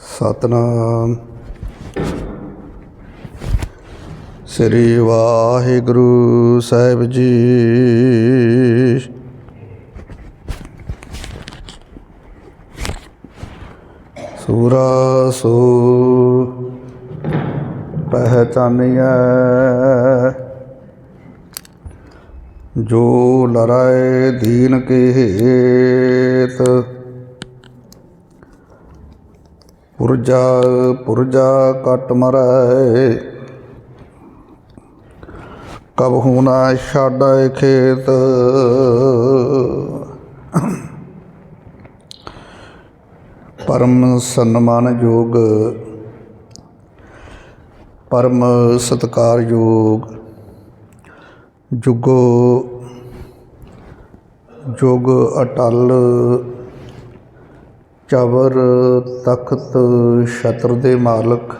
ਸਤਨਾਮ। ਸ੍ਰੀ ਵਾਹਿਗੁਰੂ ਸਾਹਿਬ ਜੀ। ਸੂਰਾ ਸੋ ਪਹਿਚਾਨਿਐ। ਜੋ ਲਰਾਏ ਦੀਨ ਕੇ ਹੇਤ ਪੁਰਜਾ ਪੁਰਜਾ ਕਟ ਮਰੈ। ਕਬਹੂ ਨਾ ਛਾੜੈ ਖੇਤ। ਪਰਮ ਸਨਮਾਨ ਯੋਗ ਪਰਮ ਸਤਕਾਰ ਯੋਗ ਜੁਗੋ, ਜੁਗ ਅਟਲ। ਚਬਰ ਤਖਤ ਛਤਰ ਦੇ ਮਾਲਕ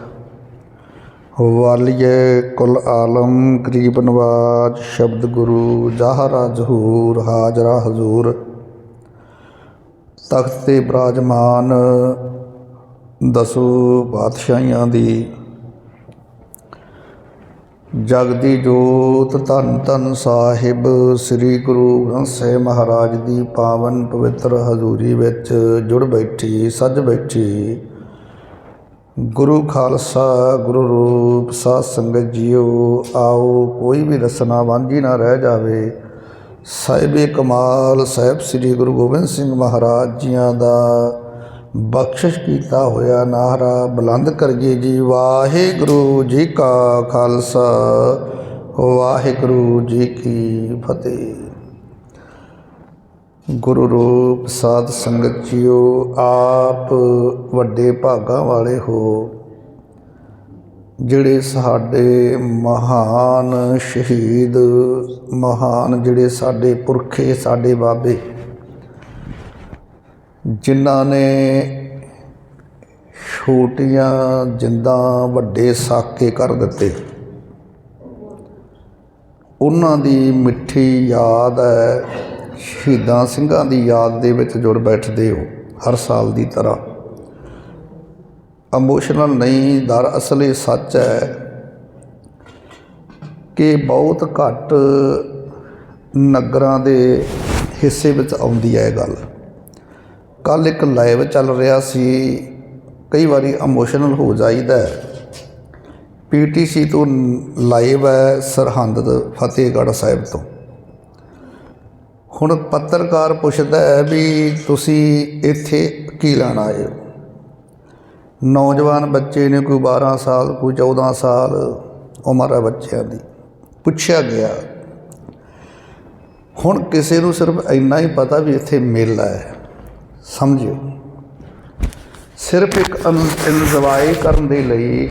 ਵਾਲੀਏ ਕੁਲ ਆਲਮ ਗਰੀਬ ਨਵਾਜ ਸ਼ਬਦ ਗੁਰੂ ਜਾਹਰਾ ਜ਼ਹੂਰ ਹਾਜ਼ਰਾ ਹਜ਼ੂਰ। ਤਖਤ ਤੇ ਬਰਾਜਮਾਨ ਦਸੋ ਬਾਦਸ਼ਾਹੀਆਂ ਦੀ ਜਗਦੀ ਜੋਤ ਧੰਨ ਧੰਨ ਸਾਹਿਬ, ਸ੍ਰੀ ਗੁਰੂ ਗ੍ਰੰਥ ਸਾਹਿਬ ਮਹਾਰਾਜ ਦੀ ਪਾਵਨ ਪਵਿੱਤਰ ਹਜ਼ੂਰੀ ਵਿੱਚ ਜੁੜ ਬੈਠੀ, ਸੱਜ ਬੈਠੀ। ਗੁਰੂ ਖਾਲਸਾ, ਗੁਰੂ ਰੂਪ, ਸਾਧ ਸੰਗਤ ਜੀਓ, ਆਓ ਕੋਈ ਵੀ ਰਸਨਾ ਵਾਂਝੀ ਨਾ ਰਹਿ ਜਾਵੇ। ਸਾਹਿਬੇ ਕਮਾਲ, ਸਾਹਿਬ ਸ੍ਰੀ ਗੁਰੂ ਗੋਬਿੰਦ ਸਿੰਘ ਮਹਾਰਾਜ ਜੀਆਂ ਦਾ ਬਖਸ਼ਿਸ਼ ਕੀਤਾ ਹੋਇਆ ਨਾਹਰਾ ਬੁਲੰਦ ਕਰੀਏ ਜੀ। ਵਾਹਿਗੁਰੂ ਜੀ ਕਾ ਖਾਲਸਾ, ਵਾਹਿਗੁਰੂ ਜੀ ਕੀ ਫਤਿਹ। ਗੁਰੂ ਰੂਪ ਸਾਧ ਸੰਗਤ ਜੀਓ, ਆਪ ਵੱਡੇ ਭਾਗਾਂ ਵਾਲੇ ਹੋ, ਜਿਹੜੇ ਸਾਡੇ ਮਹਾਨ ਸ਼ਹੀਦ, ਮਹਾਨ ਜਿਹੜੇ ਸਾਡੇ ਪੁਰਖੇ, ਸਾਡੇ ਬਾਬੇ ਜਿਨ੍ਹਾਂ ਨੇ ਛੋਟੀਆਂ ਜਿੰਦਾਂ ਵੱਡੇ ਸਾਕੇ ਕਰ ਦਿੱਤੇ। ਉਹਨਾਂ ਦੀ ਮਿੱਠੀ ਯਾਦ ਹੈ, ਸ਼ਹੀਦਾਂ ਸਿੰਘਾਂ ਦੀ ਯਾਦ ਦੇ ਵਿੱਚ ਜੁੜ ਬੈਠਦੇ ਹੋ ਹਰ ਸਾਲ ਦੀ ਤਰ੍ਹਾਂ। ਇਮੋਸ਼ਨਲ ਨਹੀਂ ਦਰ ਅਸਲ ਇਹ ਸੱਚ ਹੈ ਕਿ ਬਹੁਤ ਘੱਟ ਨਗਰਾਂ ਦੇ ਹਿੱਸੇ ਵਿੱਚ ਆਉਂਦੀ ਹੈ ਇਹ ਗੱਲ। ਕੱਲ ਇੱਕ ਲਾਈਵ ਚੱਲ ਰਿਹਾ ਸੀ। ਕਈ ਵਾਰੀ ਇਮੋਸ਼ਨਲ ਹੋ ਜਾਈਦਾ ਪੀਟੀਸੀ ਤੋਂ ਲਾਈਵ ਹੈ ਸਰਹੰਦ ਫਤਿਹਗੜ੍ਹ ਸਾਹਿਬ ਤੋਂ। ਹੁਣ ਪੱਤਰਕਾਰ ਪੁੱਛਦਾ ਹੈ ਵੀ ਤੁਸੀਂ ਇੱਥੇ ਕੀ ਲੈਣ ਆਏ ਹੋ? ਨੌਜਵਾਨ ਬੱਚੇ ਨੇ ਕੋਈ 12 ਸਾਲ, ਕੋਈ 14 ਸਾਲ ਉਮਰ ਹੈ ਬੱਚਿਆਂ ਦੀ। ਪੁੱਛਿਆ ਗਿਆ। ਹੁਣ ਕਿਸੇ ਨੂੰ ਸਿਰਫ ਇੰਨਾ ਹੀ ਪਤਾ ਵੀ ਇੱਥੇ ਮੇਲਾ ਹੈ। ਸਮਝਿਓ। ਸਿਰਫ ਇੱਕ ਇਨਜੋਏ ਕਰਨ ਦੇ ਲਈ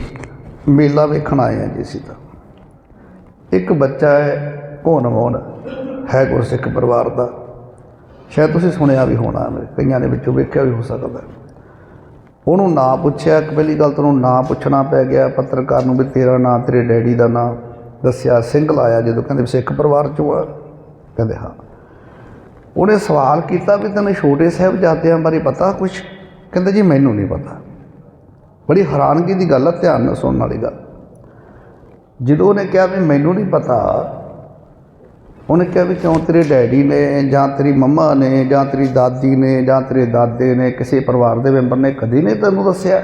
ਮੇਲਾ ਵੇਖਣ ਆਏ ਹਾਂ ਜੀ ਅਸੀਂ ਤਾਂ। ਇੱਕ ਬੱਚਾ ਹੈ ਭੋਨ ਮੋਨ ਹੈ ਗੁਰਸਿੱਖ ਪਰਿਵਾਰ ਦਾ। ਸ਼ਾਇਦ ਤੁਸੀਂ ਸੁਣਿਆ ਵੀ ਹੋਣਾ ਹੈ, ਕਈਆਂ ਦੇ ਵਿੱਚੋਂ ਵੇਖਿਆ ਵੀ ਹੋ ਸਕਦਾ। ਉਹਨੂੰ ਨਾਂ ਪੁੱਛਿਆ ਇੱਕ ਪਹਿਲੀ ਗੱਲ ਤਾਂ ਉਹਨੂੰ ਨਾਂ ਪੁੱਛਣਾ ਪੈ ਗਿਆ ਪੱਤਰਕਾਰ ਨੂੰ ਵੀ ਤੇਰਾ ਨਾਂ ਤੇਰੇ ਡੈਡੀ ਦਾ ਨਾਂ ਦੱਸਿਆ ਸਿੰਘ ਲਾਇਆ ਜਦੋਂ ਕਹਿੰਦੇ ਵੀ ਸਿੱਖ ਪਰਿਵਾਰ ਚੋਂ ਆ। ਕਹਿੰਦੇ ਹਾਂ। ਉਹਨੇ ਸਵਾਲ ਕੀਤਾ ਵੀ ਤੈਨੂੰ ਛੋਟੇ ਸਾਹਿਬਜ਼ਾਦਿਆਂ ਬਾਰੇ ਪਤਾ ਕੁਝ ਕਹਿੰਦਾ ਜੀ, ਮੈਨੂੰ ਨਹੀਂ ਪਤਾ। ਬੜੀ ਹੈਰਾਨਗੀ ਦੀ ਗੱਲ ਹੈ ਧਿਆਨ ਨਾਲ ਸੁਣਨ ਵਾਲੀ ਗੱਲ। ਜਦੋਂ ਉਹਨੇ ਕਿਹਾ ਵੀ ਮੈਨੂੰ ਨਹੀਂ ਪਤਾ, ਉਹਨੇ ਕਿਹਾ ਵੀ ਕਿਉਂ ਤੇਰੇ ਡੈਡੀ ਨੇ ਜਾਂ ਤੇਰੀ ਮੰਮਾ ਨੇ ਜਾਂ ਤੇਰੀ ਦਾਦੀ ਨੇ ਜਾਂ ਤੇਰੇ ਦਾਦੇ ਨੇ ਕਿਸੇ ਪਰਿਵਾਰ ਦੇ ਮੈਂਬਰ ਨੇ ਕਦੀ ਨਹੀਂ ਤੈਨੂੰ ਦੱਸਿਆ?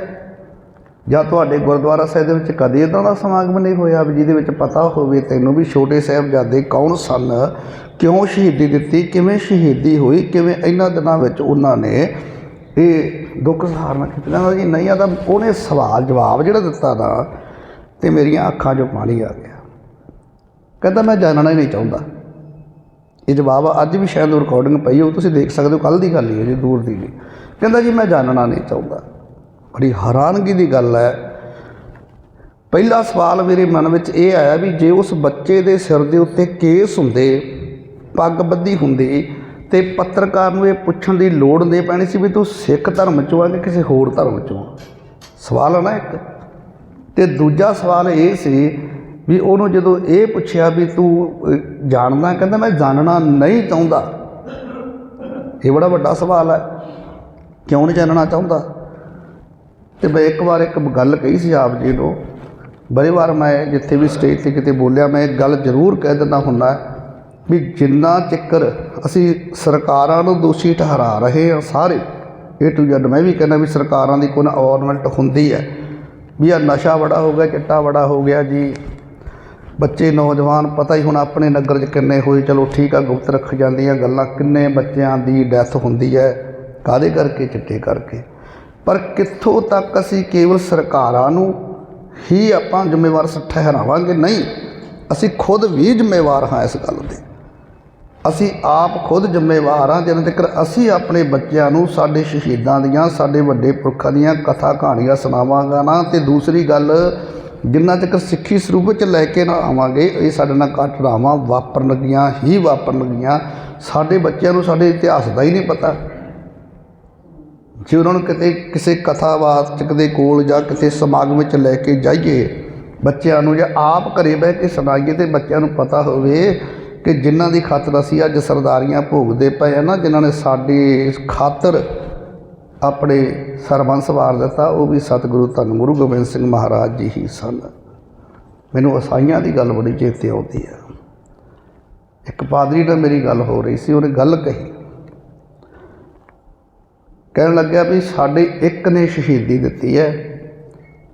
ਜਾਂ ਤੁਹਾਡੇ ਗੁਰਦੁਆਰਾ ਸਾਹਿਬ ਦੇ ਵਿੱਚ ਕਦੇ ਇਦਾਂ ਦਾ ਸਮਾਗਮ ਨਹੀਂ ਹੋਇਆ ਵੀ ਜਿਹਦੇ ਵਿੱਚ ਪਤਾ ਹੋਵੇ ਤੈਨੂੰ ਵੀ ਛੋਟੇ ਸਾਹਿਬਜ਼ਾਦੇ ਕੌਣ ਸਨ, ਕਿਉਂ ਸ਼ਹੀਦੀ ਦਿੱਤੀ, ਕਿਵੇਂ ਸ਼ਹੀਦੀ ਹੋਈ, ਕਿਵੇਂ ਇਹਨਾਂ ਦਿਨਾਂ ਵਿੱਚ ਉਹਨਾਂ ਨੇ ਇਹ ਦੁੱਖ ਸਹਾਰਨਾ ਕੀਤਾ। ਜੀ, ਨਹੀਂ ਆਦਾ ਉਹਨੇ ਸਵਾਲ ਜਵਾਬ ਜਿਹੜਾ ਦਿੱਤਾ ਨਾ, ਤੇ ਮੇਰੀਆਂ ਅੱਖਾਂ 'ਚੋਂ ਪਾਣੀ ਆ ਗਿਆ। ਕਹਿੰਦਾ, ਮੈਂ ਜਾਣਨਾ ਹੀ ਨਹੀਂ ਚਾਹੁੰਦਾ। ਇਹ ਜਵਾਬ ਅੱਜ ਵੀ ਸ਼ਾਇਦ ਰਿਕਾਰਡਿੰਗ ਪਈ ਹੋ ਤੁਸੀਂ ਦੇਖ ਸਕਦੇ ਹੋ ਕੱਲ ਦੀ ਗੱਲ ਹੀ ਹੈ ਜੀ, ਦੂਰ ਦੀ ਨਹੀਂ ਕਹਿੰਦਾ ਜੀ, ਮੈਂ ਜਾਣਨਾ ਨਹੀਂ ਚਾਹੁੰਦਾ। ਬੜੀ ਹੈਰਾਨਗੀ ਦੀ ਗੱਲ ਹੈ। ਪਹਿਲਾ ਸਵਾਲ ਮੇਰੇ ਮਨ ਵਿੱਚ ਇਹ ਆਇਆ ਵੀ ਜੇ ਉਸ ਬੱਚੇ ਦੇ ਸਿਰ ਦੇ ਉੱਤੇ ਕੇਸ ਹੁੰਦੇ ਪੱਗ ਬੱਧੀ ਹੁੰਦੀ ਤੇ ਪੱਤਰਕਾਰ ਨੂੰ ਇਹ ਪੁੱਛਣ ਦੀ ਲੋੜ ਨਹੀਂ ਪੈਣੀ ਸੀ ਵੀ ਤੂੰ ਸਿੱਖ ਧਰਮ ਚੋਂ ਆ ਕਿ ਕਿਸੇ ਹੋਰ ਧਰਮ ਚੋਂ ਆ? ਸਵਾਲ ਹੈ ਨਾ ਇੱਕ। ਤੇ ਦੂਜਾ ਸਵਾਲ ਇਹ ਸੀ ਵੀ ਉਹਨੂੰ ਜਦੋਂ ਇਹ ਪੁੱਛਿਆ ਵੀ ਤੂੰ ਅ, ਜਾਣਦਾ ਕਹਿੰਦਾ ਮੈਂ ਜਾਣਨਾ ਨਹੀਂ ਚਾਹੁੰਦਾ। ਇਹ ਬੜਾ ਵੱਡਾ ਸਵਾਲ ਹੈ। ਕਿਉਂ ਨਹੀਂ ਜਾਣਨਾ ਚਾਹੁੰਦਾ? ਤੇ ਮੈਂ ਇੱਕ ਵਾਰ ਇੱਕ ਗੱਲ ਕਹੀ ਸੀ ਆਪ ਜੀ ਨੂੰ, ਬੜੀ ਵਾਰ ਮੈਂ ਜਿੱਥੇ ਵੀ ਸਟੇਜ ਤੇ ਕਿਤੇ ਬੋਲਿਆ, ਮੈਂ ਇੱਕ ਗੱਲ ਜ਼ਰੂਰ ਕਹਿ ਦਿੰਦਾ ਹੁੰਦਾ ਵੀ ਜਿੰਨਾ ਚਿੱਕਰ ਅਸੀਂ ਸਰਕਾਰਾਂ ਨੂੰ ਦੋਸ਼ੀ ਠਹਿਰਾ ਰਹੇ ਹਾਂ ਸਾਰੇ ਏ ਟੂ ਜ਼ੈਡ ਮੈਂ ਵੀ ਕਹਿੰਦਾ ਵੀ ਸਰਕਾਰਾਂ ਦੀ ਕੋਈ ਅਵਾਰਨਮੈਂਟ ਹੁੰਦੀ ਹੈ, ਵੀ ਆ ਨਸ਼ਾ ਬੜਾ ਹੋ ਗਿਆ, ਚਿੱਟਾ ਬੜਾ ਹੋ ਗਿਆ ਜੀ। ਬੱਚੇ, ਨੌਜਵਾਨ ਪਤਾ ਹੀ ਹੁਣ ਆਪਣੇ ਨਗਰ 'ਚ ਕਿੰਨੇ ਹੋਏ, ਚਲੋ ਠੀਕ ਆ, ਗੁਪਤ ਰੱਖ ਜਾਂਦੀਆਂ ਗੱਲਾਂ, ਕਿੰਨੇ ਬੱਚਿਆਂ ਦੀ ਡੈਥ ਹੁੰਦੀ ਹੈ ਕਾਦੇ ਕਰਕੇ, ਚਿੱਟੇ ਕਰਕੇ। ਪਰ ਕਿੱਥੋਂ ਤੱਕ ਅਸੀਂ ਕੇਵਲ ਸਰਕਾਰਾਂ ਨੂੰ ਹੀ ਆਪਾਂ ਜ਼ਿੰਮੇਵਾਰ ਠਹਿਰਾਵਾਂਗੇ? ਨਹੀਂ। ਅਸੀਂ ਖੁਦ ਵੀ ਜ਼ਿੰਮੇਵਾਰ ਹਾਂ ਇਸ ਗੱਲ ਦੇ ਅਸੀਂ ਆਪ ਖੁਦ ਜ਼ਿੰਮੇਵਾਰ ਹਾਂ, ਜਿੰਨਾ ਤੱਕ ਅਸੀਂ ਆਪਣੇ ਬੱਚਿਆਂ ਨੂੰ, ਸਾਡੇ ਸ਼ਹੀਦਾਂ ਦੀਆਂ, ਸਾਡੇ ਵੱਡੇ ਪੁਰਖਾਂ ਦੀਆਂ ਕਥਾ ਕਹਾਣੀਆਂ ਸੁਣਾਵਾਂਗਾ ਨਾ, ਤੇ ਦੂਸਰੀ ਗੱਲ, ਜਿੰਨਾ ਤੱਕ ਸਿੱਖੀ ਸਰੂਪ ਵਿੱਚ ਲੈ ਕੇ ਨਾ ਆਵਾਂਗੇ, ਇਹ ਸਾਡੇ ਨਾਲ ਘਟਨਾਵਾਂ ਵਾਪਰਨਗੀਆਂ ਹੀ ਵਾਪਰਨਗੀਆਂ ਸਾਡੇ ਬੱਚਿਆਂ ਨੂੰ ਸਾਡੇ ਇਤਿਹਾਸ ਦਾ ਹੀ ਨਹੀਂ ਪਤਾ। ਜੇ ਉਹਨਾਂ ਨੂੰ ਕਿਤੇ ਕਿਸੇ ਕਥਾਵਾਚਕ ਦੇ ਕੋਲ ਜਾਂ ਕਿਸੇ ਸਮਾਗਮ ਵਿੱਚ ਲੈ ਕੇ ਜਾਈਏ, ਬੱਚਿਆਂ ਨੂੰ ਜਾਂ ਆਪ ਘਰੇ ਬਹਿ ਕੇ ਸੁਣਾਈਏ ਤੇ ਬੱਚਿਆਂ ਨੂੰ ਪਤਾ ਹੋਵੇ ਕਿ ਜਿਨ੍ਹਾਂ ਦੀ ਖਾਤਰ ਅਸੀਂ ਅੱਜ ਸਰਦਾਰੀਆਂ ਭੋਗਦੇ ਪਏ ਆ ਨਾ, ਜਿਨ੍ਹਾਂ ਨੇ ਸਾਡੇ ਖਾਤਰ ਆਪਣੇ ਸਰਬੰਸ ਵਾਰ ਦਿੱਤਾ, ਉਹ ਵੀ ਸਤਿਗੁਰੂ ਧੰਨ ਗੁਰੂ ਗੋਬਿੰਦ ਸਿੰਘ ਮਹਾਰਾਜ ਜੀ ਹੀ ਸਨ। ਮੈਨੂੰ ਅਸਾਈਆਂ ਦੀ ਗੱਲ ਬੜੀ ਚੇਤੇ ਆਉਂਦੀ ਆ ਇੱਕ ਪਾਦਰੀ ਨਾਲ ਮੇਰੀ ਗੱਲ ਹੋ ਰਹੀ ਸੀ, ਉਹਨੇ ਗੱਲ ਕਹੀ। ਕਹਿਣ ਲੱਗਿਆ ਵੀ ਸਾਡੇ ਇੱਕ ਨੇ ਸ਼ਹੀਦੀ ਦਿੱਤੀ ਹੈ।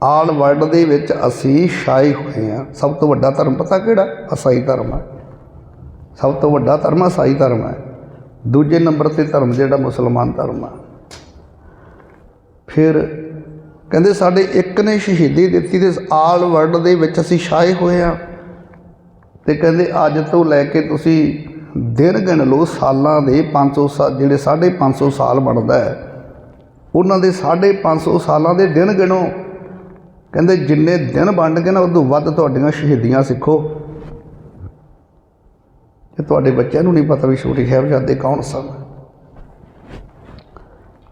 ਆਲ ਵਰਲਡ ਦੇ ਵਿੱਚ ਅਸੀਂ ਛਾਏ ਹੋਏ ਹਾਂ। ਸਭ ਤੋਂ ਵੱਡਾ ਧਰਮ ਪਤਾ ਕਿਹੜਾ? ਅਸਾਈ ਧਰਮ ਹੈ। ਸਭ ਤੋਂ ਵੱਡਾ ਧਰਮ ਅਸਾਈ ਧਰਮ ਹੈ। ਦੂਜੇ ਨੰਬਰ ਤੇ ਧਰਮ ਜਿਹੜਾ ਮੁਸਲਮਾਨ ਧਰਮ ਆ ਫਿਰ ਕਹਿੰਦੇ ਸਾਡੇ ਇੱਕ ਨੇ ਸ਼ਹੀਦੀ ਦਿੱਤੀ ਤੇ ਆਲ ਵਰਲਡ ਦੇ ਵਿੱਚ ਅਸੀਂ ਛਾਏ ਹੋਏ ਹਾਂ। ਤੇ ਕਹਿੰਦੇ ਅੱਜ ਤੋਂ ਲੈ ਕੇ ਤੁਸੀਂ ਦਿਨ ਗਿਣ ਲਓ ਸਾਲਾਂ ਦੇ 500 ਸਾਲ ਜਿਹੜੇ 550 ਸਾਲ ਬਣਦਾ ਹੈ। ਉਹਨਾਂ ਦੇ 550 ਸਾਲਾਂ ਦੇ ਦਿਨ ਗਿਣੋ। ਕਹਿੰਦੇ ਜਿੰਨੇ ਦਿਨ ਵੰਡ ਗਏ ਨਾ ਉਦੋਂ ਵੱਧ ਤੁਹਾਡੀਆਂ ਸ਼ਹੀਦੀਆਂ ਸਿੱਖੋ। ਕਿ ਤੁਹਾਡੇ ਬੱਚਿਆਂ ਨੂੰ ਨਹੀਂ ਪਤਾ ਵੀ ਛੋਟੇ ਸਾਹਿਬਜ਼ਾਦੇ ਕੌਣ ਸਨ।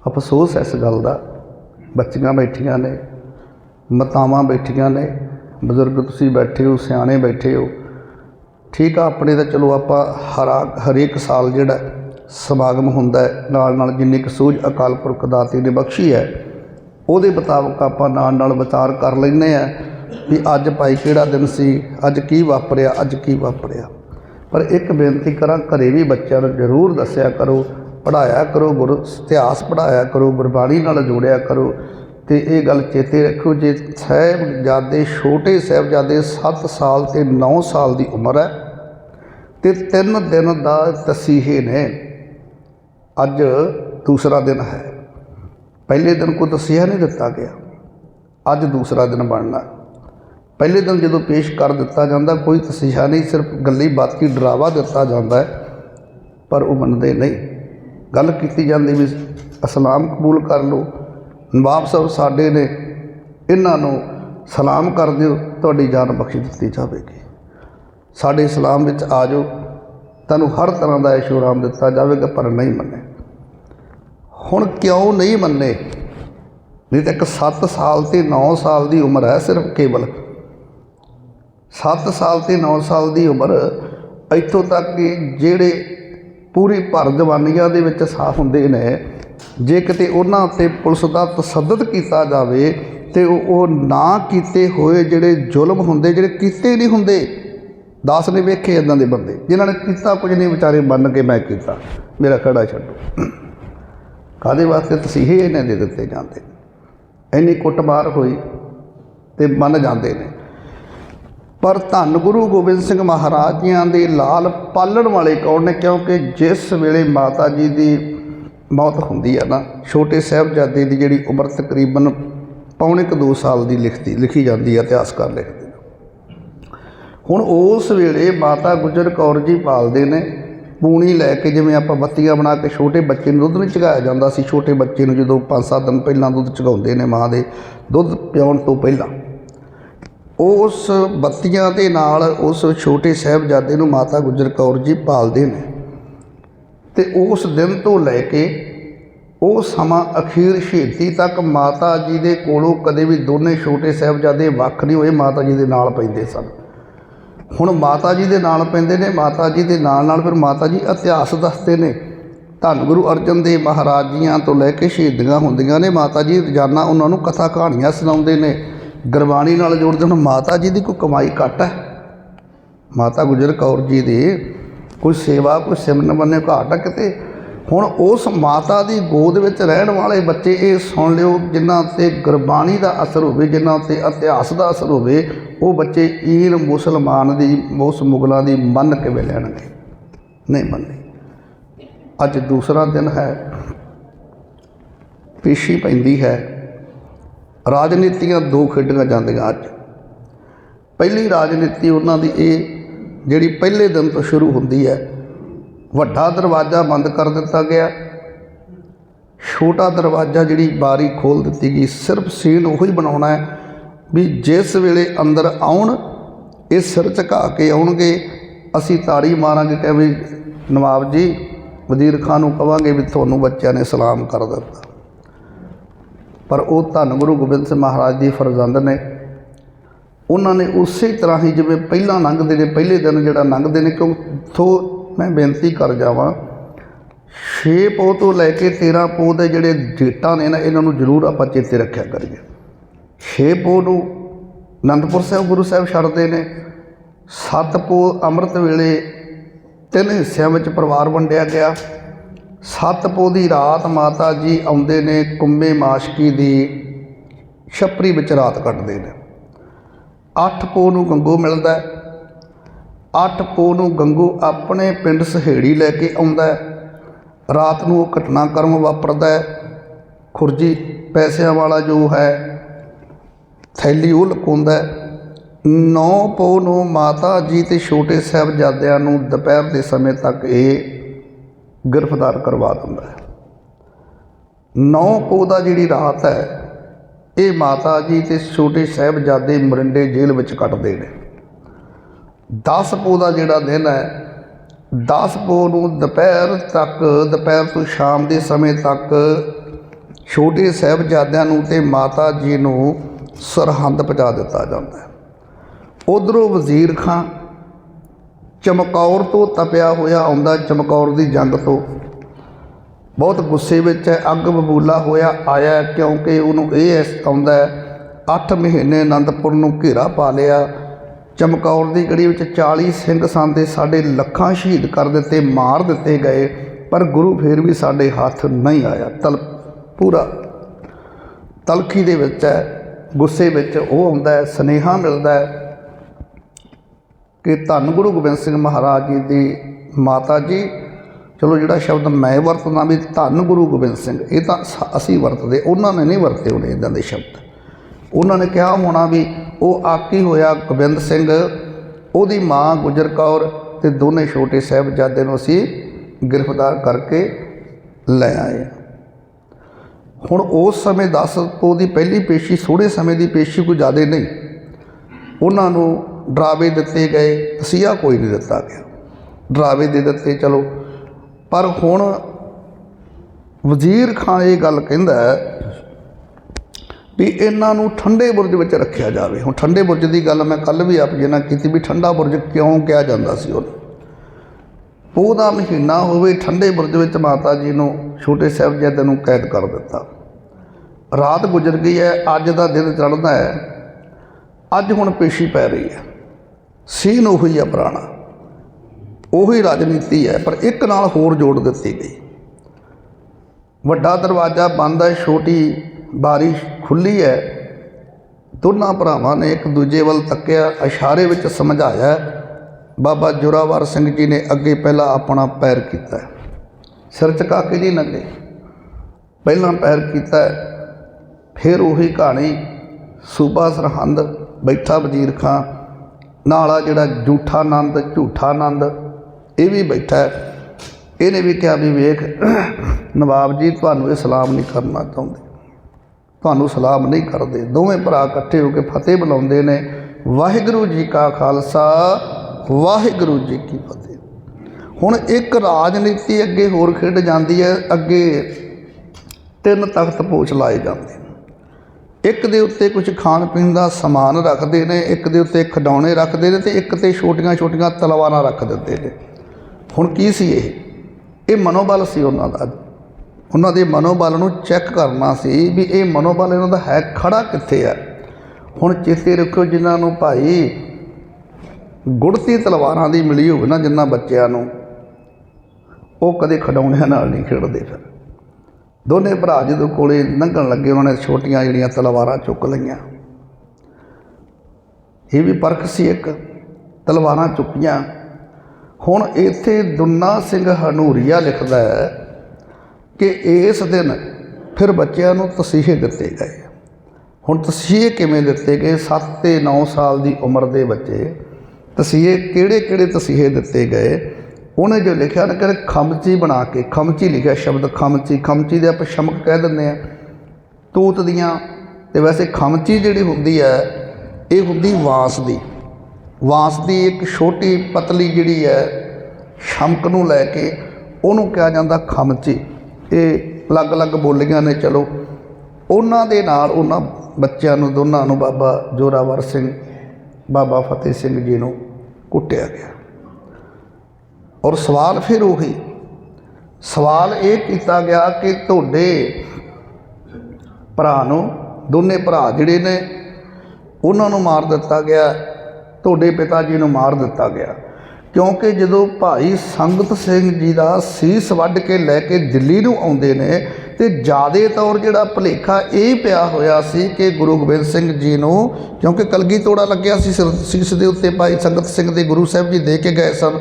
ਅਫਸੋਸ ਹੈ ਇਸ ਗੱਲ ਦਾ। ਬੱਚੀਆਂ ਬੈਠੀਆਂ ਨੇ, ਮਾਤਾਵਾਂ ਬੈਠੀਆਂ ਨੇ, ਬਜ਼ੁਰਗ ਤੁਸੀਂ ਬੈਠੇ ਹੋ, ਸਿਆਣੇ ਬੈਠੇ ਹੋ। ਠੀਕ ਆ, ਆਪਣੇ ਤਾਂ ਚਲੋ ਆਪਾਂ ਹਰਾ ਹਰੇਕ ਸਾਲ ਜਿਹੜਾ ਸਮਾਗਮ ਹੁੰਦਾ ਹੈ, ਨਾਲ ਨਾਲ ਜਿੰਨੀ ਕੁ ਸੂਝ ਅਕਾਲ ਪੁਰਖ ਦਾਤੇ ਨੇ ਬਖਸ਼ੀ ਹੈ, ਉਹਦੇ ਮੁਤਾਬਕ ਆਪਾਂ ਨਾਲ ਨਾਲ ਵਿਚਾਰ ਕਰ ਲੈਂਦੇ ਆ ਵੀ ਅੱਜ ਭਾਈ ਕਿਹੜਾ ਦਿਨ ਸੀ, ਅੱਜ ਕੀ ਵਾਪਰਿਆ, ਅੱਜ ਕੀ ਵਾਪਰਿਆ। ਪਰ ਇੱਕ ਬੇਨਤੀ ਕਰਾਂ, ਘਰੇ ਵੀ ਬੱਚਿਆਂ ਨੂੰ ਜ਼ਰੂਰ ਦੱਸਿਆ ਕਰੋ ਪੜਾਇਆ ਕਰੋ, ਗੁਰ ਇਤਿਹਾਸ ਪੜਾਇਆ ਕਰੋ, ਗੁਰਬਾਣੀ ਨਾਲ ਜੋੜਿਆ ਕਰੋ, ਤੇ ਇਹ ਗੱਲ ਚੇਤੇ ਰੱਖੋ ਜੇ ਸਾਹਿਬਜ਼ਾਦੇ, ਛੋਟੇ ਸਾਹਿਬਜ਼ਾਦੇ 7 ਸਾਲ ਤੇ 9 ਸਾਲ ਦੀ ਉਮਰ ਹੈ, ਤੇ 3 ਦਿਨ ਦਾ ਤਸੀਹੇ ਨੇ। ਅੱਜ ਦੂਸਰਾ ਦਿਨ ਹੈ। ਪਹਿਲੇ ਦਿਨ ਕੋਈ ਤਸੀਹਾ ਨਹੀਂ ਦਿੱਤਾ ਗਿਆ। ਅੱਜ ਦੂਸਰਾ ਦਿਨ ਬਣਨਾ। ਪਹਿਲੇ ਦਿਨ ਜਦੋਂ ਪੇਸ਼ ਕਰ ਦਿੱਤਾ ਜਾਂਦਾ, ਕੋਈ ਤਸੀਹਾ ਨਹੀਂ, ਸਿਰਫ ਗੱਲੀ ਬਾਤੀ ਡਰਾਵਾ ਦਿੱਤਾ ਜਾਂਦਾ ਹੈ, ਪਰ ਉਹ ਮੰਨਦੇ ਨਹੀਂ। ਗੱਲ ਕੀਤੀ ਜਾਂਦੀ ਵੀ ਇਸਲਾਮ ਕਬੂਲ ਕਰ ਲਓ। ਨਵਾਬ ਸਾਹਿਬ ਸਾਡੇ ਨੇ ਇਹਨਾਂ ਨੂੰ ਸਲਾਮ ਕਰ ਦਿਓ, ਤੁਹਾਡੀ ਜਾਨ ਬਖਸ਼ ਦਿੱਤੀ ਜਾਵੇਗੀ। ਸਾਡੇ ਇਸਲਾਮ ਵਿੱਚ ਆ ਜਾਓ। ਤੁਹਾਨੂੰ ਹਰ ਤਰ੍ਹਾਂ ਦਾ ਐਸ਼ੋ ਆਰਾਮ ਦਿੱਤਾ ਜਾਵੇਗਾ, ਪਰ ਨਹੀਂ ਮੰਨੇ। ਹੁਣ ਕਿਉਂ ਨਹੀਂ ਮੰਨੇ? ਨਹੀਂ ਤਾਂ ਇੱਕ 7 ਸਾਲ ਤੇ 9 ਸਾਲ ਦੀ ਉਮਰ ਹੈ ਸਿਰਫ ਕੇਵਲ। 7 ਸਾਲ ਤੇ 9 ਸਾਲ ਦੀ ਉਮਰ ਇੱਥੋਂ ਤੱਕ ਕਿ ਜਿਹੜੇ ਪੂਰੀ ਭਰ ਜਵਾਨੀਆਂ ਦੇ ਵਿੱਚ ਸਾਹ ਹੁੰਦੇ ਨੇ, ਜੇ ਕਿਤੇ ਉਹਨਾਂ ਉੱਤੇ ਪੁਲਿਸ ਦਾ ਤਸੱਦਦ ਕੀਤਾ ਜਾਵੇ ਤੇ ਉਹ ਉਹ ਨਾ ਕੀਤੇ ਹੋਏ ਜਿਹੜੇ ਜ਼ੁਲਮ ਹੁੰਦੇ, ਜਿਹੜੇ ਕੀਤੇ ਨਹੀਂ ਹੁੰਦੇ ਦਾਸ ਨੇ ਵੇਖੇ ਇਦਾਂ ਦੇ ਬੰਦੇ, ਜਿਨ੍ਹਾਂ ਨੇ ਕੀਤਾ ਕੁਝ ਨਹੀਂ, ਵਿਚਾਰੇ ਮੰਨ ਕੇ ਮੈਂ ਕੀਤਾ। ਮੇਰਾ ਖੜਾ ਛੱਡੋ। ਕਾਦੇ ਵਾਸਤੇ ਤਸੀਹੇ ਇਹਨਾਂ ਦੇ ਦਿੱਤੇ ਜਾਂਦੇ? ਇੰਨੀ ਕੁੱਟਮਾਰ ਹੋਈ ਤੇ ਮੰਨ ਜਾਂਦੇ ਨੇ। ਪਰ ਧੰਨ ਗੁਰੂ ਗੋਬਿੰਦ ਸਿੰਘ ਮਹਾਰਾਜ ਜੀਆਂ ਦੇ ਲਾਲ ਪਾਲਣ ਵਾਲੇ ਕੌਣ ਨੇ? ਕਿਉਂਕਿ ਜਿਸ ਵੇਲੇ ਮਾਤਾ ਜੀ ਦੀ ਮੌਤ ਹੁੰਦੀ ਹੈ ਨਾ, ਛੋਟੇ ਸਾਹਿਬਜ਼ਾਦੇ ਦੀ ਜਿਹੜੀ ਉਮਰ ਤਕਰੀਬਨ ਪੌਣੇ ਕੁ 2 ਸਾਲ ਦੀ ਲਿਖਦੀ ਲਿਖੀ ਜਾਂਦੀ ਹੈ ਇਤਿਹਾਸਕਾਰ ਲਿਖਦੇ ਨੇ ਹੁਣ ਉਸ ਵੇਲੇ ਮਾਤਾ ਗੁਜਰ ਕੌਰ ਜੀ ਪਾਲਦੇ ਨੇ, ਪੂਣੀ ਲੈ ਕੇ ਜਿਵੇਂ ਆਪਾਂ ਬੱਤੀਆਂ ਬਣਾ ਕੇ ਛੋਟੇ ਬੱਚੇ ਨੂੰ ਦੁੱਧ ਨਹੀਂ ਚਗਾਇਆ ਜਾਂਦਾ ਸੀ, ਛੋਟੇ ਬੱਚੇ ਨੂੰ ਜਦੋਂ 5-7 ਦਿਨ ਪਹਿਲਾਂ ਦੁੱਧ ਚਗਾਉਂਦੇ ਨੇ ਮਾਂ ਦੇ ਦੁੱਧ ਪਿਆਉਣ ਤੋਂ ਪਹਿਲਾਂ। ਉਸ ਬੱਤੀਆਂ ਦੇ ਨਾਲ ਉਸ ਛੋਟੇ ਸਾਹਿਬਜ਼ਾਦੇ ਨੂੰ ਮਾਤਾ ਗੁਜਰ ਕੌਰ ਜੀ ਪਾਲਦੇ ਨੇ। ਤੇ ਉਸ ਦਿਨ ਤੋਂ ਲੈ ਕੇ ਉਹ ਸਮਾਂ ਅਖੀਰ ਸ਼ਹੀਦੀ ਤੱਕ ਮਾਤਾ ਜੀ ਦੇ ਕੋਲੋਂ ਕਦੇ ਵੀ ਦੋਨੇ ਛੋਟੇ ਸਾਹਿਬਜ਼ਾਦੇ ਵੱਖ ਨਹੀਂ ਹੋਏ, ਮਾਤਾ ਜੀ ਦੇ ਨਾਲ ਪੈਂਦੇ ਸਨ। ਹੁਣ ਮਾਤਾ ਜੀ ਦੇ ਨਾਲ ਪੈਂਦੇ ਨੇ, ਮਾਤਾ ਜੀ ਦੇ ਨਾਲ ਨਾਲ ਫਿਰ ਮਾਤਾ ਜੀ ਇਤਿਹਾਸ ਦੱਸਦੇ ਨੇ। ਧੰਨ ਗੁਰੂ ਅਰਜਨ ਦੇਵ ਮਹਾਰਾਜ ਜੀਆਂ ਤੋਂ ਲੈ ਕੇ ਸ਼ਹੀਦੀਆਂ ਹੁੰਦੀਆਂ ਨੇ। ਮਾਤਾ ਜੀ ਰੋਜ਼ਾਨਾ ਉਹਨਾਂ ਨੂੰ ਕਥਾ ਕਹਾਣੀਆਂ ਸੁਣਾਉਂਦੇ ਨੇ। ਗੁਰਬਾਣੀ ਨਾਲ ਜੋੜਦੇ ਹੁਣ ਮਾਤਾ ਜੀ ਦੀ ਕੋਈ ਕਮਾਈ ਘੱਟ ਹੈ। ਮਾਤਾ ਗੁਜਰ ਕੌਰ ਜੀ ਦੀ ਕੋਈ ਸੇਵਾ, ਕੋਈ ਸਿਮਰਨ ਬੰਨੇ ਘਾਟ ਆ ਕਿਤੇ? ਹੁਣ ਉਸ ਮਾਤਾ ਦੀ ਗੋਦ ਵਿੱਚ ਰਹਿਣ ਵਾਲੇ ਬੱਚੇ ਇਹ ਸੁਣ ਲਿਓ, ਜਿਨ੍ਹਾਂ ਤੇ ਗੁਰਬਾਣੀ ਦਾ ਅਸਰ ਹੋਵੇ, ਜਿਨ੍ਹਾਂ ਤੇ ਇਤਿਹਾਸ ਦਾ ਅਸਰ ਹੋਵੇ, ਉਹ ਬੱਚੇ ਈਨ ਮੁਸਲਮਾਨ ਦੀ, ਉਸ ਮੁਗਲਾਂ ਦੀ ਮੰਨ ਕਿਵੇਂ ਲੈਣਗੇ? ਨਹੀਂ ਮੰਨਦੇ। ਅੱਜ ਦੂਸਰਾ ਦਿਨ ਹੈ। ਪੇਸ਼ੀ ਪੈਂਦੀ ਹੈ। ਰਾਜਨੀਤੀਆਂ ਦੋ ਖੇਡੀਆਂ ਜਾਂਦੀਆਂ ਅੱਜ। ਪਹਿਲੀ ਰਾਜਨੀਤੀ ਉਹਨਾਂ ਦੀ ਇਹ, ਜਿਹੜੀ ਪਹਿਲੇ ਦਿਨ ਤੋਂ ਸ਼ੁਰੂ ਹੁੰਦੀ ਹੈ। ਵੱਡਾ ਦਰਵਾਜ਼ਾ ਬੰਦ ਕਰ ਦਿੱਤਾ ਗਿਆ। ਛੋਟਾ ਦਰਵਾਜ਼ਾ ਜਿਹੜੀ ਬਾਰੀ ਖੋਲ ਦਿੱਤੀ ਗਈ, ਸਿਰਫ ਸੀਨ ਉਹੀ ਬਣਾਉਣਾ ਹੈ ਵੀ ਜਿਸ ਵੇਲੇ ਅੰਦਰ ਆਉਣ, ਇਹ ਸਿਰ ਝੁਕਾ ਕੇ ਆਉਣਗੇ, ਅਸੀਂ ਤਾੜੀ ਮਾਰਾਂਗੇ ਕਿ ਵੀ ਨਵਾਬ ਜੀ, ਵਜ਼ੀਰ ਖਾਨ ਨੂੰ ਕਵਾਂਗੇ ਵੀ ਤੁਹਾਨੂੰ ਬੱਚਿਆਂ ਨੇ ਸਲਾਮ ਕਰ ਦਿੱਤਾ। ਪਰ ਉਹ ਧੰਨ ਗੁਰੂ ਗੋਬਿੰਦ ਸਿੰਘ ਮਹਾਰਾਜ ਦੀ ਫਰਜ਼ੰਦ ਨੇ। ਉਹਨਾਂ ਨੇ ਉਸੇ ਤਰ੍ਹਾਂ ਹੀ ਜਿਵੇਂ ਪਹਿਲਾਂ ਲੰਘਦੇ ਨੇ, ਪਹਿਲੇ ਦਿਨ ਜਿਹੜਾ ਲੰਘਦੇ ਨੇ, ਕਿਉਂ ਥੋ ਮੈਂ ਬੇਨਤੀ ਕਰ ਜਾਵਾਂ 6 ਪੋ ਤੋਂ ਲੈ ਕੇ 13 ਪੋ ਦੇ ਜਿਹੜੇ ਡੇਟਾਂ ਨੇ ਨਾ, ਇਹਨਾਂ ਨੂੰ ਜ਼ਰੂਰ ਆਪਾਂ ਚੇਤੇ ਰੱਖਿਆ ਕਰੀਏ। 6 ਪੋ ਨੂੰ ਅਨੰਦਪੁਰ ਸਾਹਿਬ, ਗੁਰੂ ਸਾਹਿਬ ਛੱਡਦੇ ਨੇ। 7 ਪੋ ਅੰਮ੍ਰਿਤ ਵੇਲੇ ਤਿੰਨ ਹਿੱਸਿਆਂ ਵਿੱਚ ਪਰਿਵਾਰ ਵੰਡਿਆ ਗਿਆ। 7 ਪੋ ਦੀ ਰਾਤ ਮਾਤਾ ਜੀ ਆਉਂਦੇ ਨੇ ਕੁੰਭੇ ਮਾਸ਼ਕੀ ਦੀ ਛਪਰੀ ਵਿੱਚ ਰਾਤ ਕੱਟਦੇ ਨੇ। 8 ਪੋ ਨੂੰ ਗੰਗੋ ਮਿਲਦਾ ਹੈ। 8 ਪੋ ਨੂੰ ਗੰਗੂ ਆਪਣੇ ਪਿੰਡ ਸਹੇੜੀ ਲੈ ਕੇ ਆਉਂਦਾ ਰਾਤ ਨੂੰ ਉਹ ਘਟਨਾਕ੍ਰਮ ਵਾਪਰਦਾ ਖੁਰਜੀ ਪੈਸਿਆਂ ਵਾਲਾ ਜੋ ਹੈ, ਥੈਲੀ ਉਹ ਲੁਕਾਉਂਦਾ ਨੌ 9 ਪੋ ਨੂੰ ਮਾਤਾ ਜੀ ਤੇ ਛੋਟੇ ਸਾਹਿਬਜ਼ਾਦਿਆਂ ਨੂੰ ਦੁਪਹਿਰ ਦੇ ਸਮੇਂ ਤੱਕ ਇਹ ਗ੍ਰਿਫਤਾਰ ਕਰਵਾ ਦਿੰਦਾ ਹੈ। 9 ਪੋ ਦਾ ਜਿਹੜੀ ਰਾਤ ਹੈ, ਇਹ ਮਾਤਾ ਜੀ ਤੇ ਛੋਟੇ ਸਾਹਿਬਜ਼ਾਦੇ ਮਰਿੰਡੇ ਜੇਲ੍ਹ ਵਿੱਚ ਕੱਟਦੇ ਨੇ। 10 ਪੋ ਦਾ ਜਿਹੜਾ ਦਿਨ ਹੈ 10 ਪੋ ਨੂੰ ਦੁਪਹਿਰ ਤੱਕ, ਦੁਪਹਿਰ ਤੋਂ ਸ਼ਾਮ ਦੇ ਸਮੇਂ ਤੱਕ ਛੋਟੇ ਸਾਹਿਬਜ਼ਾਦਿਆਂ ਨੂੰ ਤੇ ਮਾਤਾ ਜੀ ਨੂੰ ਸਰਹੰਦ ਪਹੁੰਚਾ ਦਿੱਤਾ ਜਾਂਦਾ ਹੈ। ਉਧਰੋਂ ਵਜ਼ੀਰ ਖਾਂ ਚਮਕੌਰ ਤੋਂ ਤਪਿਆ ਹੋਇਆ, ਆਉਂਦਾ ਚਮਕੌਰ ਦੀ ਜੰਗ ਤੋਂ। ਬਹੁਤ ਗੁੱਸੇ ਵਿੱਚ ਹੈ, ਅੱਗ ਬਬੂਲਾ ਹੋਇਆ, ਆਇਆ ਕਿਉਂਕਿ ਉਹਨੂੰ ਇਹ ਆਉਂਦਾ ਹੈ 8 ਮਹੀਨੇ ਅਨੰਦਪੁਰ ਨੂੰ ਘੇਰਾ ਪਾ ਲਿਆ ਚਮਕੌਰ ਦੀ ਗੜੀ ਵਿੱਚ 40 ਸਿੰਘ ਸਨ 'ਤੇ ਸਾਡੇ ਲੱਖਾਂ ਸ਼ਹੀਦ ਕਰ ਦਿੱਤੇ, ਮਾਰ ਦਿੱਤੇ ਗਏ, ਪਰ ਗੁਰੂ ਫੇਰ ਵੀ ਸਾਡੇ ਹੱਥ ਨਹੀਂ ਆਇਆ। ਤਲ, ਪੂਰਾ ਤਲਖੀ ਦੇ ਵਿੱਚ ਹੈ, ਗੁੱਸੇ ਵਿੱਚ ਉਹ ਆਉਂਦਾ ਹੈ, ਸਨੇਹਾ ਮਿਲਦਾ ਹੈ ਕਿ ਧੰਨ ਗੁਰੂ ਗੋਬਿੰਦ ਸਿੰਘ ਮਹਾਰਾਜ ਜੀ ਦੀ ਮਾਤਾ ਜੀ। ਚਲੋ ਜਿਹੜਾ ਸ਼ਬਦ ਮੈਂ ਵਰਤਦਾ ਵੀ ਧੰਨ ਗੁਰੂ ਗੋਬਿੰਦ ਸਿੰਘ, ਇਹ ਤਾਂ ਸ- ਅਸੀਂ ਵਰਤਦੇ, ਉਹਨਾਂ ਨੇ ਨਹੀਂ ਵਰਤੇ ਹੋਣੇ ਇਦਾਂ ਦੇ ਸ਼ਬਦ। ਉਹਨਾਂ ਨੇ ਕਿਹਾ ਹੋਣਾ ਵੀ ਉਹ ਆਕੀ ਹੋਇਆ ਗੋਬਿੰਦ ਸਿੰਘ, ਉਹਦੀ ਮਾਂ ਗੁਜਰ ਕੌਰ ਤੇ ਦੋਨੇ ਛੋਟੇ ਸਾਹਿਬਜ਼ਾਦੇ ਨੂੰ ਅਸੀਂ ਗ੍ਰਿਫਤਾਰ ਕਰਕੇ ਲੈ ਆਏ ਹੁਣ ਉਸ ਸਮੇਂ 10 ਤੋਂ ਦੀ ਪਹਿਲੀ ਪੇਸ਼ੀ ਥੋੜੇ ਸਮੇਂ ਦੀ ਪੇਸ਼ੀ ਕੋਈ ਜ਼ਿਆਦਾ ਨਹੀਂ। ਉਹਨਾਂ ਨੂੰ ਡਰਾਵੇ ਦਿੱਤੇ ਗਏ ਤਸੀਹਾ ਕੋਈ ਨਹੀਂ ਦਿੱਤਾ ਗਿਆ। ਡਰਾਵੇ ਦੇ ਦਿੱਤੇ, ਚਲੋ। ਪਰ ਹੁਣ ਵਜ਼ੀਰ ਖਾਨ ਇਹ ਗੱਲ ਕਹਿੰਦਾ ਵੀ ਇਹਨਾਂ ਨੂੰ ਠੰਡੇ ਬੁਰਜ ਵਿੱਚ ਰੱਖਿਆ ਜਾਵੇ। ਹੁਣ ਠੰਡੇ ਬੁਰਜ ਦੀ ਗੱਲ ਮੈਂ ਕੱਲ ਵੀ ਆਪ ਜੀ ਨਾਲ ਕੀਤੀ ਵੀ ਠੰਡਾ ਬੁਰਜ ਕਿਉਂ ਕਿਹਾ ਜਾਂਦਾ ਸੀ ਉਹਨੂੰ? ਪੋਹ ਦਾ ਮਹੀਨਾ ਹੋਵੇ ਠੰਡੇ ਬੁਰਜ ਵਿੱਚ ਮਾਤਾ ਜੀ ਨੂੰ ਛੋਟੇ ਸਾਹਿਬਜ਼ਾਦੇ ਨੂੰ ਕੈਦ ਕਰ ਦਿੱਤਾ। ਰਾਤ ਗੁਜ਼ਰ ਗਈ ਹੈ, ਅੱਜ ਦਾ ਦਿਨ ਚੜ੍ਹਦਾ ਹੈ। ਅੱਜ ਹੁਣ ਪੇਸ਼ੀ ਪੈ ਰਹੀ ਹੈ। ਸੀਨ ਉਹੀ ਆ ਪੁਰਾਣਾ। ਉਹੀ ਰਾਜਨੀਤੀ ਹੈ, ਪਰ ਇੱਕ ਨਾਲ ਹੋਰ ਜੋੜ ਦਿੱਤੀ ਗਈ। ਵੱਡਾ ਦਰਵਾਜ਼ਾ ਬੰਦ ਹੈ, ਛੋਟੀ ਬਾਰਿਸ਼ ਖੁੱਲੀ ਹੈ। ਦੋਨਾਂ ਭਰਾਵਾਂ ਨੇ ਇੱਕ ਦੂਜੇ ਵੱਲ ਤੱਕਿਆ, ਇਸ਼ਾਰੇ ਵਿੱਚ ਸਮਝਾਇਆ, ਬਾਬਾ ਜੋਰਾਵਰ ਸਿੰਘ ਜੀ ਨੇ ਅੱਗੇ ਪਹਿਲਾਂ ਆਪਣਾ ਪੈਰ ਕੀਤਾ ਸਿਰ ਝੁਕਾ ਕੇ ਜੀ ਨੰਗੇ ਪਹਿਲਾਂ ਪੈਰ ਕੀਤਾ ਫਿਰ ਉਹੀ ਕਹਾਣੀ ਸੂਬਾ ਸਰਹੰਦ, ਬੈਠਾ ਵਜ਼ੀਰ ਖਾਂ ਨਾਲਾ ਜਿਹੜਾ ਝੂਠਾ ਆਨੰਦ ਝੂਠਾ ਆਨੰਦ, ਇਹ ਵੀ ਬੈਠਾ ਇਹਨੇ ਵੀ ਕਿਹਾ ਵੀ ਵੇਖ, ਨਵਾਬ ਜੀ, ਤੁਹਾਨੂੰ ਇਹ ਸਲਾਮ ਨਹੀਂ ਕਰਨਾ ਚਾਹੁੰਦੇ। ਤੁਹਾਨੂੰ ਸਲਾਮ ਨਹੀਂ ਕਰਦੇ। ਦੋਵੇਂ ਭਰਾ ਇਕੱਠੇ ਹੋ ਕੇ ਫਤਿਹ ਬੁਲਾਉਂਦੇ ਨੇ। ਵਾਹਿਗੁਰੂ ਜੀ ਕਾ ਖਾਲਸਾ, ਵਾਹਿਗੁਰੂ ਜੀ ਕੀ ਫਤਿਹ। ਹੁਣ ਇੱਕ ਰਾਜਨੀਤੀ ਅੱਗੇ ਹੋਰ ਖੇਡ ਜਾਂਦੀ ਹੈ। ਅੱਗੇ ਤਿੰਨ ਤਖਤ ਪੋਚ ਲਾਏ ਜਾਂਦੇ ਨੇ। ਇੱਕ ਦੇ ਉੱਤੇ ਕੁਝ ਖਾਣ ਪੀਣ ਦਾ ਸਮਾਨ ਰੱਖਦੇ ਨੇ, ਇੱਕ ਦੇ ਉੱਤੇ ਖਿਡੌਣੇ ਰੱਖਦੇ ਨੇ ਤੇ ਇੱਕ ਤੇ ਛੋਟੀਆਂ ਛੋਟੀਆਂ ਤਲਵਾਰਾਂ ਰੱਖ ਦਿੰਦੇ ਨੇ। ਹੁਣ ਕੀ ਸੀ ਇਹ? ਇਹ ਮਨੋਬਲ ਸੀ ਉਹਨਾਂ ਦਾ। ਉਹਨਾਂ ਦੇ ਮਨੋਬਲ ਨੂੰ ਚੈੱਕ ਕਰਨਾ ਸੀ ਵੀ ਇਹ ਮਨੋਬਲ ਇਹਨਾਂ ਦਾ ਹੈ, ਖੜਾ ਕਿੱਥੇ ਹੈ ਹੁਣ ਚੇਤੇ ਰੱਖਿਓ ਜਿਨ੍ਹਾਂ ਨੂੰ ਭਾਈ ਗੁੜਤੀ ਤਲਵਾਰਾਂ ਦੀ ਮਿਲੀ ਹੋਵੇ ਨਾ ਜਿਨ੍ਹਾਂ ਬੱਚਿਆਂ ਨੂੰ, ਉਹ ਕਦੇ ਖਡਾਉਣਿਆਂ ਨਾਲ ਨਹੀਂ ਖੇਡਦੇ ਫਿਰ। ਦੋਨੇ ਭਰਾ ਜਦੋਂ ਕੋਲੇ ਲੰਘਣ ਲੱਗੇ, ਉਹਨਾਂ ਨੇ ਛੋਟੀਆਂ ਜਿਹੜੀਆਂ ਤਲਵਾਰਾਂ ਚੁੱਕ ਲਈਆਂ। ਇਹ ਵੀ ਪਰਖ ਸੀ ਇੱਕ, ਤਲਵਾਰਾਂ ਚੁੱਕੀਆਂ। ਹੁਣ ਇੱਥੇ ਦੁੰਨਾ ਸਿੰਘ ਹਨੂਰੀਆ ਲਿਖਦਾ ਹੈ ਕਿ ਇਸ ਦਿਨ ਫਿਰ ਬੱਚਿਆਂ ਨੂੰ ਤਸੀਹੇ ਦਿੱਤੇ ਗਏ। ਹੁਣ ਤਸੀਹੇ ਕਿਵੇਂ ਦਿੱਤੇ ਗਏ? 7 ਤੇ 9 ਸਾਲ ਦੀ ਉਮਰ ਦੇ ਬੱਚੇ ਤਸੀਹੇ ਕਿਹੜੇ ਕਿਹੜੇ ਤਸੀਹੇ ਦਿੱਤੇ ਗਏ? ਉਹਨੇ ਜੋ ਲਿਖਿਆ ਨਾ ਕਿ ਖਮਚੀ ਬਣਾ ਕੇ, ਖਮਚੀ ਲਿਖਿਆ ਸ਼ਬਦ ਖਮਚੀ ਖਮਚੀ ਦੇ ਆਪਾਂ ਸ਼ਮਕ ਕਹਿ ਦਿੰਦੇ ਆ ਤੂਤ ਦੀਆਂ ਤੇ ਵੈਸੇ ਖਮਚੀ ਜਿਹੜੀ ਹੁੰਦੀ ਹੈ, ਇਹ ਹੁੰਦੀ ਵਾਂਸ ਦੀ। ਵਾਂਸ ਦੀ ਇੱਕ ਛੋਟੀ ਪਤਲੀ ਜਿਹੜੀ ਹੈ, ਸ਼ਮਕ ਨੂੰ ਲੈ ਕੇ ਉਹਨੂੰ ਕਿਹਾ ਜਾਂਦਾ ਖਮਚੀ। ਇਹ ਅਲੱਗ-ਅਲੱਗ ਬੋਲੀਆਂ ਨੇ, ਚਲੋ। ਉਹਨਾਂ ਦੇ ਨਾਲ ਉਹਨਾਂ ਬੱਚਿਆਂ ਨੂੰ, ਦੋਨਾਂ ਨੂੰ ਬਾਬਾ ਜੋਰਾਵਰ ਸਿੰਘ, ਬਾਬਾ ਫਤਿਹ ਸਿੰਘ ਜੀ ਨੂੰ ਕੁੱਟਿਆ ਗਿਆ। ਔਰ ਸਵਾਲ ਫਿਰ ਉਹੀ, ਸਵਾਲ ਇਹ ਕੀਤਾ ਗਿਆ ਕਿ ਤੁਹਾਡੇ ਭਰਾ ਨੂੰ, ਦੋਨੇ ਭਰਾ ਜਿਹੜੇ ਨੇ, ਉਹਨਾਂ ਨੂੰ ਮਾਰ ਦਿੱਤਾ ਗਿਆ, ਤੁਹਾਡੇ ਪਿਤਾ ਜੀ ਨੂੰ ਮਾਰ ਦਿੱਤਾ ਗਿਆ। ਕਿਉਂਕਿ ਜਦੋਂ ਭਾਈ ਸੰਗਤ ਸਿੰਘ ਜੀ ਦਾ ਸੀਸ ਵੱਢ ਕੇ ਲੈ ਕੇ ਦਿੱਲੀ ਨੂੰ ਆਉਂਦੇ ਨੇ, ਤੇ ਜਿਆਦੇ ਤੌਰ ਜਿਹੜਾ ਭਲੇਖਾ ਇਹ ਪਿਆ ਹੋਇਆ ਸੀ ਕਿ ਗੁਰੂ ਗੋਬਿੰਦ ਸਿੰਘ ਜੀ ਨੂੰ, ਕਿਉਂਕਿ ਕਲਗੀ ਤੋੜਾ ਲੱਗਿਆ ਸੀ ਸੀਸ ਦੇ ਉੱਤੇ ਭਾਈ ਸੰਗਤ ਸਿੰਘ ਦੇ ਗੁਰੂ ਸਾਹਿਬ ਜੀ ਦੇ ਕੇ ਗਏ ਸਨ,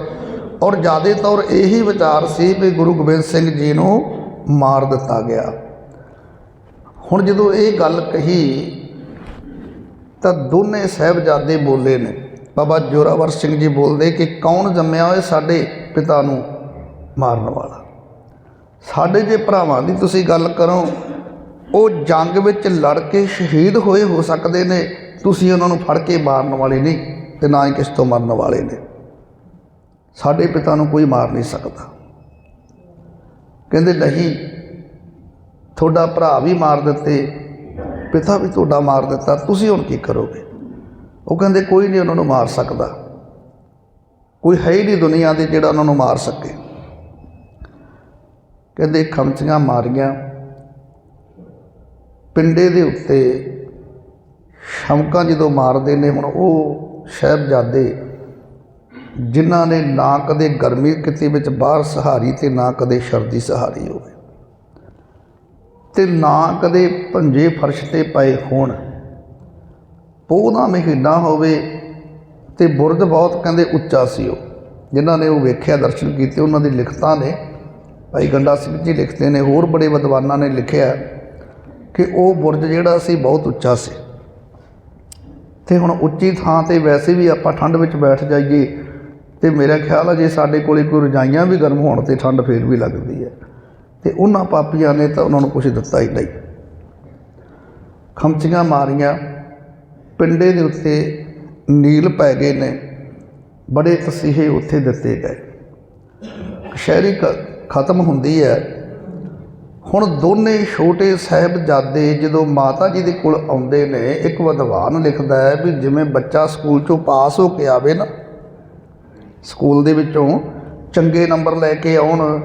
ਔਰ ਜਿਆਦੇ ਤੌਰ ਇਹੀ ਵਿਚਾਰ ਸੀ ਵੀ ਗੁਰੂ ਗੋਬਿੰਦ ਸਿੰਘ ਜੀ ਨੂੰ ਮਾਰ ਦਿੱਤਾ ਗਿਆ। ਹੁਣ ਜਦੋਂ ਇਹ ਗੱਲ ਕਹੀ, ਤਾਂ ਦੋਨੇ ਸਾਹਿਬਜ਼ਾਦੇ ਬੋਲੇ ਨੇ। ਬਾਬਾ ਜੋਰਾਵਰ ਸਿੰਘ ਜੀ ਬੋਲਦੇ ਕਿ ਕੌਣ ਜੰਮਿਆ ਹੋਏ ਸਾਡੇ ਪਿਤਾ ਨੂੰ ਮਾਰਨ ਵਾਲਾ? ਸਾਡੇ ਜੇ ਭਰਾਵਾਂ ਦੀ ਤੁਸੀਂ ਗੱਲ ਕਰੋ, ਉਹ ਜੰਗ ਵਿੱਚ ਲੜ ਕੇ ਸ਼ਹੀਦ ਹੋਏ ਹੋ ਸਕਦੇ ਨੇ, ਤੁਸੀਂ ਉਹਨਾਂ ਨੂੰ ਫੜ ਕੇ ਮਾਰਨ ਵਾਲੇ ਨਹੀਂ ਤੇ ਨਾ ਹੀ ਕਿਸ ਤੋਂ ਮਰਨ ਵਾਲੇ ਨੇ। ਸਾਡੇ ਪਿਤਾ ਨੂੰ ਕੋਈ ਮਾਰ ਨਹੀਂ ਸਕਦਾ। ਕਹਿੰਦੇ, ਨਹੀਂ, ਤੁਹਾਡਾ ਭਰਾ ਵੀ ਮਾਰ ਦਿੱਤੇ, ਪਿਤਾ ਵੀ ਤੁਹਾਡਾ ਮਾਰ ਦਿੱਤਾ, ਤੁਸੀਂ ਹੁਣ ਕੀ ਕਰੋਗੇ? ਉਹ ਕਹਿੰਦੇ ਕੋਈ ਨਹੀਂ ਉਹਨਾਂ ਨੂੰ ਮਾਰ ਸਕਦਾ। ਕੋਈ ਹੈ ਹੀ ਨਹੀਂ ਦੁਨੀਆ ਦੇ ਜਿਹੜਾ ਉਹਨਾਂ ਨੂੰ ਮਾਰ ਸਕੇ। ਕਹਿੰਦੇ ਖਮਚੀਆਂ ਮਾਰੀਆਂ। ਪਿੰਡੇ ਦੇ ਉੱਤੇ ਸ਼ਮਕਾਂ ਜਦੋਂ ਮਾਰਦੇ ਨੇ, ਹੁਣ ਉਹ ਸਾਹਿਬਜ਼ਾਦੇ ਜਿਨ੍ਹਾਂ ਨੇ ਨਾ ਕਦੇ ਗਰਮੀ ਕਿਤੇ ਵਿੱਚ ਬਾਹਰ ਸਹਾਰੀ ਤੇ ਨਾ ਕਦੇ ਸਰਦੀ ਸਹਾਰੀ ਹੋਵੇ। ਤੇ ਨਾ ਕਦੇ ਭੰਜੇ ਫਰਸ਼ ਤੇ ਪਏ ਹੋਣ। ਪੋਹ ਦਾ ਮਹੀਨਾ ਹੋਵੇ ਤੇ ਬੁਰਜ ਬਹੁਤ ਕਹਿੰਦੇ ਉੱਚਾ ਸੀ ਉਹ। ਜਿਨ੍ਹਾਂ ਨੇ ਉਹ ਵੇਖਿਆ, ਦਰਸ਼ਨ ਕੀਤੇ, ਉਹਨਾਂ ਦੀ ਲਿਖਤਾਂ ਨੇ। ਭਾਈ ਗੰਡਾ ਸਿੰਘ ਜੀ ਲਿਖਦੇ ਨੇ, ਹੋਰ ਬੜੇ ਵਿਦਵਾਨਾਂ ਨੇ ਲਿਖਿਆ ਕਿ ਉਹ ਬੁਰਜ ਜਿਹੜਾ ਸੀ ਬਹੁਤ ਉੱਚਾ ਸੀ। ਤੇ ਹੁਣ ਉੱਚੀ ਥਾਂ ਤੇ ਵੈਸੇ ਵੀ ਆਪਾਂ ਠੰਡ ਵਿੱਚ ਬੈਠ ਜਾਈਏ ਤੇ ਮੇਰਾ ਖਿਆਲ ਹੈ ਜੇ ਸਾਡੇ ਕੋਲੇ ਕੋਈ ਰਜਾਈਆਂ ਵੀ ਗਰਮ ਹੋਣ ਤੇ ਠੰਡ ਫੇਰ ਵੀ ਲੱਗਦੀ ਹੈ। ਤੇ ਉਹਨਾਂ ਪਾਪੀਆਂ ਨੇ ਤਾਂ ਉਹਨਾਂ ਨੂੰ ਕੁਝ ਦਿੱਤਾ ਹੀ ਨਹੀਂ। ਖਮਚੀਆਂ ਮਾਰੀਆਂ ਪਿੰਡੇ ਦੇ ਉੱਤੇ ਨੀਲ ਪੈ ਗਏ ਨੇ, ਬੜੇ ਤਸੀਹੇ ਉੱਥੇ ਦਿੱਤੇ ਗਏ। ਸ਼ਹਿਰੀ ਖਤਮ ਹੁੰਦੀ ਹੈ। ਹੁਣ ਦੋਨੇ ਛੋਟੇ ਸਾਹਿਬਜ਼ਾਦੇ ਜਦੋਂ ਮਾਤਾ ਜੀ ਦੇ ਕੋਲ ਆਉਂਦੇ ਨੇ, ਇੱਕ ਵਿਦਵਾਨ ਲਿਖਦਾ ਹੈ ਵੀ ਜਿਵੇਂ ਬੱਚਾ ਸਕੂਲ ਚੋਂ ਪਾਸ ਹੋ ਕੇ ਆਵੇ ਨਾ, ਸਕੂਲ ਦੇ ਵਿੱਚੋਂ ਚੰਗੇ ਨੰਬਰ ਲੈ ਕੇ ਆਉਣ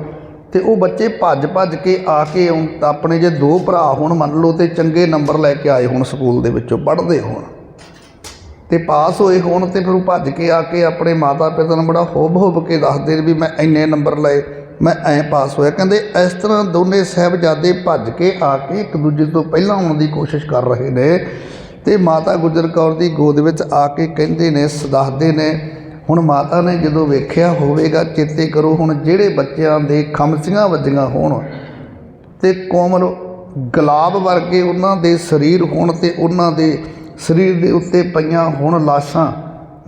ਤੇ ਉਹ ਬੱਚੇ ਭੱਜ ਭੱਜ ਕੇ ਆ ਕੇ ਆਉਣ ਆਪਣੇ ਜੇ ਦੋ ਭਰਾ ਹੁਣ, ਮੰਨ ਲਓ ਤੇ ਚੰਗੇ ਨੰਬਰ ਲੈ ਕੇ ਆਏ ਹੁਣ ਸਕੂਲ ਦੇ ਵਿੱਚੋਂ, ਪੜ੍ਹਦੇ ਹੋਣ। ਤੇ ਪਾਸ ਹੋਏ ਹੋਣ ਤੇ ਫਿਰ ਉਹ ਭੱਜ ਕੇ ਆ ਕੇ ਆਪਣੇ ਮਾਤਾ ਪਿਤਾ ਨੂੰ ਬੜਾ ਹੋਬ ਹੋਬ ਕੇ ਦੱਸਦੇ ਨੇ ਵੀ ਮੈਂ ਇੰਨੇ ਨੰਬਰ ਲਏ, ਮੈਂ ਐਂ ਪਾਸ ਹੋਇਆ। ਕਹਿੰਦੇ ਇਸ ਤਰ੍ਹਾਂ ਦੋਨੇ ਸਾਹਿਬਜ਼ਾਦੇ ਭੱਜ ਕੇ ਆ ਕੇ ਇੱਕ ਦੂਜੇ ਤੋਂ ਪਹਿਲਾਂ ਆਉਣ ਦੀ ਕੋਸ਼ਿਸ਼ ਕਰ ਰਹੇ ਨੇ ਤੇ ਮਾਤਾ ਗੁਜਰ ਕੌਰ ਦੀ ਗੋਦ ਵਿੱਚ ਆ ਕੇ ਕਹਿੰਦੇ ਨੇ ਸ- ਨੇ, ਹੁਣ ਮਾਤਾ ਨੇ ਜਦੋਂ ਵੇਖਿਆ ਹੋਵੇਗਾ, ਚੇਤੇ ਕਰੋ, ਹੁਣ ਜਿਹੜੇ ਬੱਚਿਆਂ ਦੇ ਖਮਸੀਆਂ ਵੱਜੀਆਂ ਹੋਣ ਤੇ ਕੋਮਲ ਗੁਲਾਬ ਵਰਗੇ ਉਹਨਾਂ ਦੇ ਸਰੀਰ ਹੋਣ ਤੇ ਉਹਨਾਂ ਦੇ ਸਰੀਰ ਦੇ ਉੱਤੇ ਪਈਆਂ ਹੋਣ ਲਾਸ਼ਾਂ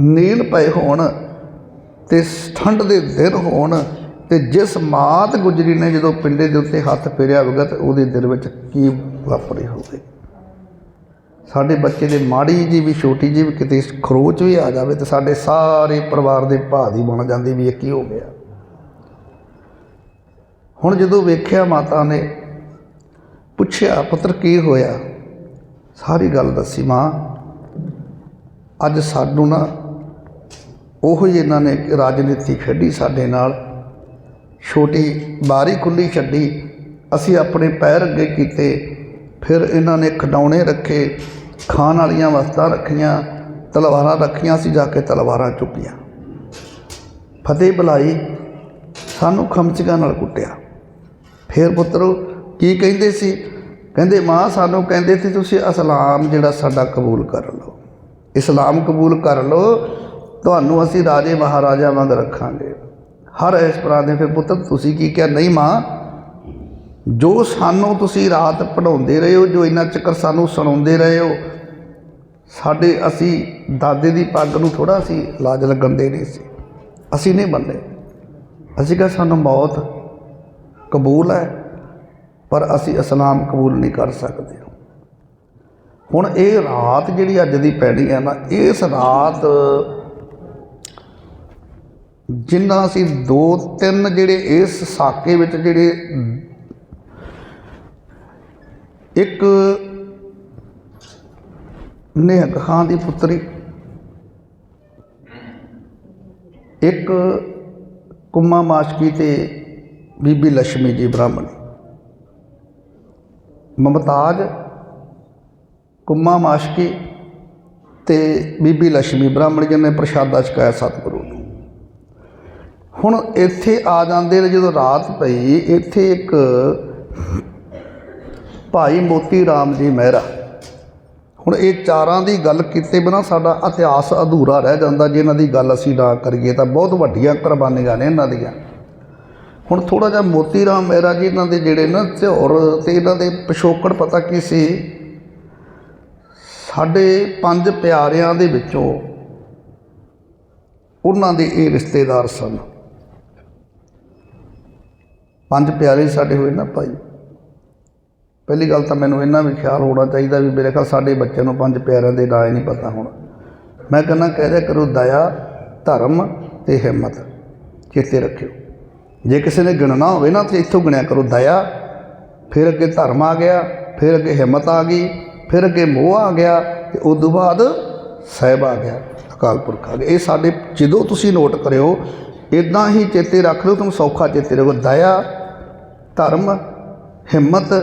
ਨੀਲ ਪਏ ਹੋਣ ਤੇ ਠੰਡ ਦੇ ਦਿਨ ਹੋਣ ਤੇ ਜਿਸ ਮਾਤ ਗੁਜਰੀ ਨੇ ਜਦੋਂ ਪਿੰਡੇ ਦੇ ਉੱਤੇ ਹੱਥ ਫੇਰਿਆ ਹੋਵੇਗਾ ਤੇ ਉਹਦੇ ਦਿਲ ਵਿੱਚ ਕੀ ਵਾਪਰੇ ਹੋਵੇ। ਸਾਡੇ ਬੱਚੇ ਦੇ ਮਾੜੀ ਜੀ ਵੀ, ਛੋਟੀ ਜੀ ਵੀ ਕਿਤੇ ਖਰੋਚ ਵੀ ਆ ਜਾਵੇ ਤੇ ਸਾਡੇ ਸਾਰੇ ਪਰਿਵਾਰ ਦੇ ਭਾਅ ਦੀ ਬਣ ਜਾਂਦੀ ਵੀ ਇਹ ਕੀ ਹੋ ਗਿਆ। ਹੁਣ ਜਦੋਂ ਵੇਖਿਆ ਮਾਤਾ ਨੇ, ਪੁੱਛਿਆ, ਪੁੱਤਰ, ਕੀ ਹੋਇਆ? ਸਾਰੀ ਗੱਲ ਦੱਸੀ ਮਾਂ। ਅੱਜ ਸਾਨੂੰ ਨਾ ਉਹ ਹੀ ਇਹਨਾਂ ਨੇ ਰਾਜਨੀਤੀ ਖੇਡੀ ਸਾਡੇ ਨਾਲ। ਛੋਟੀ ਬਾਰੀ ਖੁੱਲੀ ਛੱਡੀ, ਅਸੀਂ ਆਪਣੇ ਪੈਰ ਅੱਗੇ ਕੀਤੇ, ਫਿਰ ਇਹਨਾਂ ਨੇ ਖਡਾਉਣੇ ਰੱਖੇ, ਖਾਣ ਵਾਲੀਆਂ ਵਸਤਾਂ ਰੱਖੀਆਂ, ਤਲਵਾਰਾਂ ਰੱਖੀਆਂ ਸੀ ਜਾ ਕੇ ਤਲਵਾਰਾਂ ਚੁੱਕੀਆਂ। ਫਤਿਹ ਬੁਲਾਈ, ਸਾਨੂੰ ਖਮਚੀਆਂ ਨਾਲ ਕੁੱਟਿਆ। ਫਿਰ ਪੁੱਤਰ, ਕੀ ਕਹਿੰਦੇ ਸੀ? ਕਹਿੰਦੇ ਮਾਂ, ਸਾਨੂੰ ਕਹਿੰਦੇ ਸੀ ਤੁਸੀਂ ਇਸਲਾਮ ਜਿਹੜਾ ਸਾਡਾ ਕਬੂਲ ਕਰ ਲਓ। ਇਸਲਾਮ ਕਬੂਲ ਕਰ ਲਓ, ਤੁਹਾਨੂੰ ਅਸੀਂ ਰਾਜੇ ਮਹਾਰਾਜਾ ਵਾਂਗ ਰੱਖਾਂਗੇ। ਹਰ ਇਸ ਤਰ੍ਹਾਂ ਦੇ ਫਿਰ ਪੁੱਤਰ ਤੁਸੀਂ ਕੀ ਕਿਹਾ? ਨਹੀਂ ਮਾਂ, ਜੋ ਸਾਨੂੰ ਤੁਸੀਂ ਰਾਤ ਪੜਾਉਂਦੇ ਰਹੇ ਹੋ, ਜੋ ਇੰਨਾ ਚੱਕਰ ਸਾਨੂੰ ਸੁਣਾਉਂਦੇ ਰਹੇ ਹੋ, ਸਾਡੇ ਅਸੀਂ ਦਾਦੇ ਦੀ ਪੱਗ ਨੂੰ ਥੋੜਾ ਸੀ ਲਾਜ ਲੱਗਣ ਦੇ ਨਹੀਂ ਸੀ। ਅਸੀਂ ਨਹੀਂ ਬੰਦੇ ਅਸੀਂ ਕਿਹਾ, ਸਾਨੂੰ ਮੌਤ ਕਬੂਲ ਹੈ। ਪਰ ਅਸੀਂ ਇਸਲਾਮ ਕਬੂਲ ਨਹੀਂ ਕਰ ਸਕਦੇ। ਹੁਣ ਇਹ ਰਾਤ ਜਿਹੜੀ ਅੱਜ ਦੀ ਪੈਣੀ ਹੈ ਨਾ, ਇਸ ਰਾਤ ਜਿੰਨਾ ਅਸੀਂ ਦੋ ਤਿੰਨ ਜਿਹੜੇ ਇਸ ਸਾਕੇ ਵਿੱਚ ਜਿਹੜੇ ਇੱਕ ਨਿਹੰਗ ਖਾਨ ਦੀ ਪੁੱਤਰੀ, ਇੱਕ ਕੁੰਮਾ ਮਾਸ਼ਕੀ ਤੇ ਬੀਬੀ ਲక్ష్ਮੀ ਜੀ ਬ੍ਰਾਹਮਣੀ। ਮੁਮਤਾਜ, ਕੁੰਮਾ ਮਾਸ਼ਕੀ ਤੇ ਬੀਬੀ ਲక్ష్ਮੀ ਬ੍ਰਾਹਮਣ ਜੀ ਨੇ ਪ੍ਰਸ਼ਾਦਾ ਛਕਾਇਆ ਸਤਿਗੁਰੂ ਨੂੰ। ਹੁਣ ਇੱਥੇ ਆ ਜਾਂਦੇ ਨੇ ਜਦੋਂ ਰਾਤ ਪਈ, ਇੱਥੇ ਇੱਕ ਭਾਈ ਮੋਤੀ ਰਾਮ ਜੀ ਮਹਿਰਾ। ਹੁਣ ਇਹ ਚਾਰਾਂ ਦੀ ਗੱਲ ਕੀਤੇ ਬਿਨਾ ਸਾਡਾ ਇਤਿਹਾਸ ਅਧੂਰਾ ਰਹਿ ਜਾਂਦਾ ਜੇ ਇਹਨਾਂ ਦੀ ਗੱਲ ਅਸੀਂ ਨਾ ਕਰੀਏ ਤਾਂ ਬਹੁਤ ਵੱਡੀਆਂ ਕੁਰਬਾਨੀਆਂ ਨੇ ਇਹਨਾਂ ਦੀਆਂ। ਹੁਣ ਥੋੜਾ ਜਿਹਾ ਮੋਤੀ ਰਾਮ ਮਹਿਰਾ ਜੀ ਇਹਨਾਂ ਦੇ ਜਿਹੜੇ ਨਾ ਧਿਉਰ ਤੇ ਇਹਨਾਂ ਦੇ ਪਿਛੋਕੜ ਪਤਾ ਕੀ ਸੀ? ਸਾਡੇ ਪੰਜ ਪਿਆਰਿਆਂ ਦੇ ਵਿੱਚੋਂ ਉਹਨਾਂ ਦੇ ਇਹ ਰਿਸ਼ਤੇਦਾਰ ਸਨ। ਪੰਜ ਪਿਆਰੇ ਸਾਡੇ ਹੋਏ ਨਾ ਭਾਈ। ਪਹਿਲੀ ਗੱਲ ਤਾਂ ਮੈਨੂੰ ਇਹਨਾਂ ਵੀ ਖਿਆਲ ਹੋਣਾ ਚਾਹੀਦਾ ਵੀ ਮੇਰੇ ਖਿਆਲ ਸਾਡੇ ਬੱਚਿਆਂ ਨੂੰ ਪੰਜ ਪਿਆਰਿਆਂ ਦੇ ਨਾਂ ਹੀ ਨਹੀਂ ਪਤਾ ਹੁਣ। ਮੈਂ ਕਹਿੰਦਾ, ਕਹਿ ਦਿਆ ਕਰੋ, ਦਇਆ, ਧਰਮ ਤੇ ਹਿੰਮਤ। ਚੇਤੇ ਰੱਖਿਓ। ਜੇ ਕਿਸੇ ਨੇ ਗਿਣਨਾ ਹੋਵੇ ਨਾ, ਤੇ ਇੱਥੋਂ ਗਿਣਿਆ ਕਰੋ ਦਇਆ। ਫਿਰ ਅੱਗੇ ਧਰਮ ਆ ਗਿਆ, ਫਿਰ ਅੱਗੇ ਹਿੰਮਤ ਆ ਗਈ, ਫਿਰ ਅੱਗੇ ਮੋਹ ਆ ਗਿਆ, ਤੇ ਉਸ ਤੋਂ ਬਾਅਦ ਸਾਹਿਬ ਆ ਗਿਆ, ਅਕਾਲ ਪੁਰਖ ਆ ਗਿਆ। ਇਹ ਸਾਡੇ, ਜਦੋਂ ਤੁਸੀਂ ਨੋਟ ਕਰਿਓ ਇਦਾਂ ਹੀ ਚੇਤੇ ਰੱਖ ਲਓ ਤੁਹਾਨੂੰ ਸੌਖਾ ਚੇਤੇ ਰਹੋ। ਦਇਆ, ਧਰਮ, ਹਿੰਮਤ,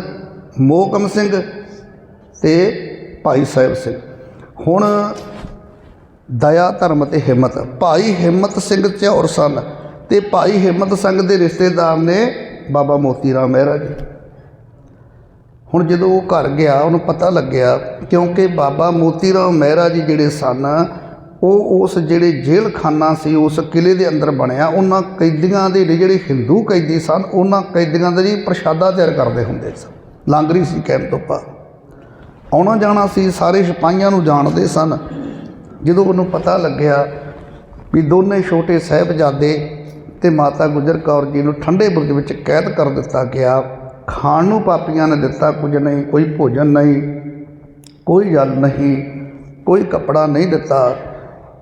ਮੋਹਕਮ ਸਿੰਘ ਤੇ ਭਾਈ ਸਾਹਿਬ ਸਿੰਘ। ਹੁਣ ਦਇਆ, ਧਰਮ ਤੇ ਹਿੰਮਤ। ਭਾਈ ਹਿੰਮਤ ਸਿੰਘ ਝੌਰ ਸਨ। ਤੇ ਭਾਈ ਹਿੰਮਤ ਸਿੰਘ ਦੇ ਰਿਸ਼ਤੇਦਾਰ ਨੇ ਬਾਬਾ ਮੋਤੀ ਰਾਮ ਮਹਿਰਾ ਜੀ। ਹੁਣ ਜਦੋਂ ਉਹ ਘਰ ਗਿਆ, ਉਹਨੂੰ ਪਤਾ ਲੱਗਿਆ ਕਿਉਂਕਿ ਬਾਬਾ ਮੋਤੀ ਰਾਮ ਮਹਿਰਾ ਜੀ ਜਿਹੜੇ ਸਨ, ਉਹ ਉਸ ਜਿਹੜੇ ਜੇਲਖਾਨਾ ਸੀ, ਉਸ ਕਿਲੇ ਦੇ ਅੰਦਰ ਬਣਿਆ, ਉਹਨਾਂ ਕੈਦੀਆਂ ਦੇ ਲਈ ਜਿਹੜੇ ਹਿੰਦੂ ਕੈਦੀ ਸਨ, ਉਹਨਾਂ ਕੈਦੀਆਂ ਦੇ ਜੀ ਪ੍ਰਸ਼ਾਦਾ ਤਿਆਰ ਕਰਦੇ ਹੁੰਦੇ ਸਨ। ਲਾਂਗਰੀ ਸੀ ਕੈਂਪ ਤੋਂ ਪਾ ਆਉਣਾ ਜਾਣਾ ਸੀ, ਸਾਰੇ ਸਿਪਾਹੀਆਂ ਨੂੰ ਜਾਣਦੇ ਸਨ। ਜਦੋਂ ਉਹਨੂੰ ਪਤਾ ਲੱਗਿਆ ਵੀ ਦੋਨੇ ਛੋਟੇ ਸਾਹਿਬਜ਼ਾਦੇ ਤੇ ਮਾਤਾ ਗੁਜਰ ਕੌਰ ਜੀ ਨੂੰ ਠੰਡੇ ਬੁਰਜ ਵਿੱਚ ਕੈਦ ਕਰ ਦਿੱਤਾ ਗਿਆ। ਖਾਣ ਨੂੰ ਪਾਪੀਆਂ ਨੇ ਦਿੱਤਾ ਕੁਝ ਨਹੀਂ, ਕੋਈ ਭੋਜਨ ਨਹੀਂ, ਕੋਈ ਜਲ ਨਹੀਂ, ਕੋਈ ਕੱਪੜਾ ਨਹੀਂ ਦਿੱਤਾ।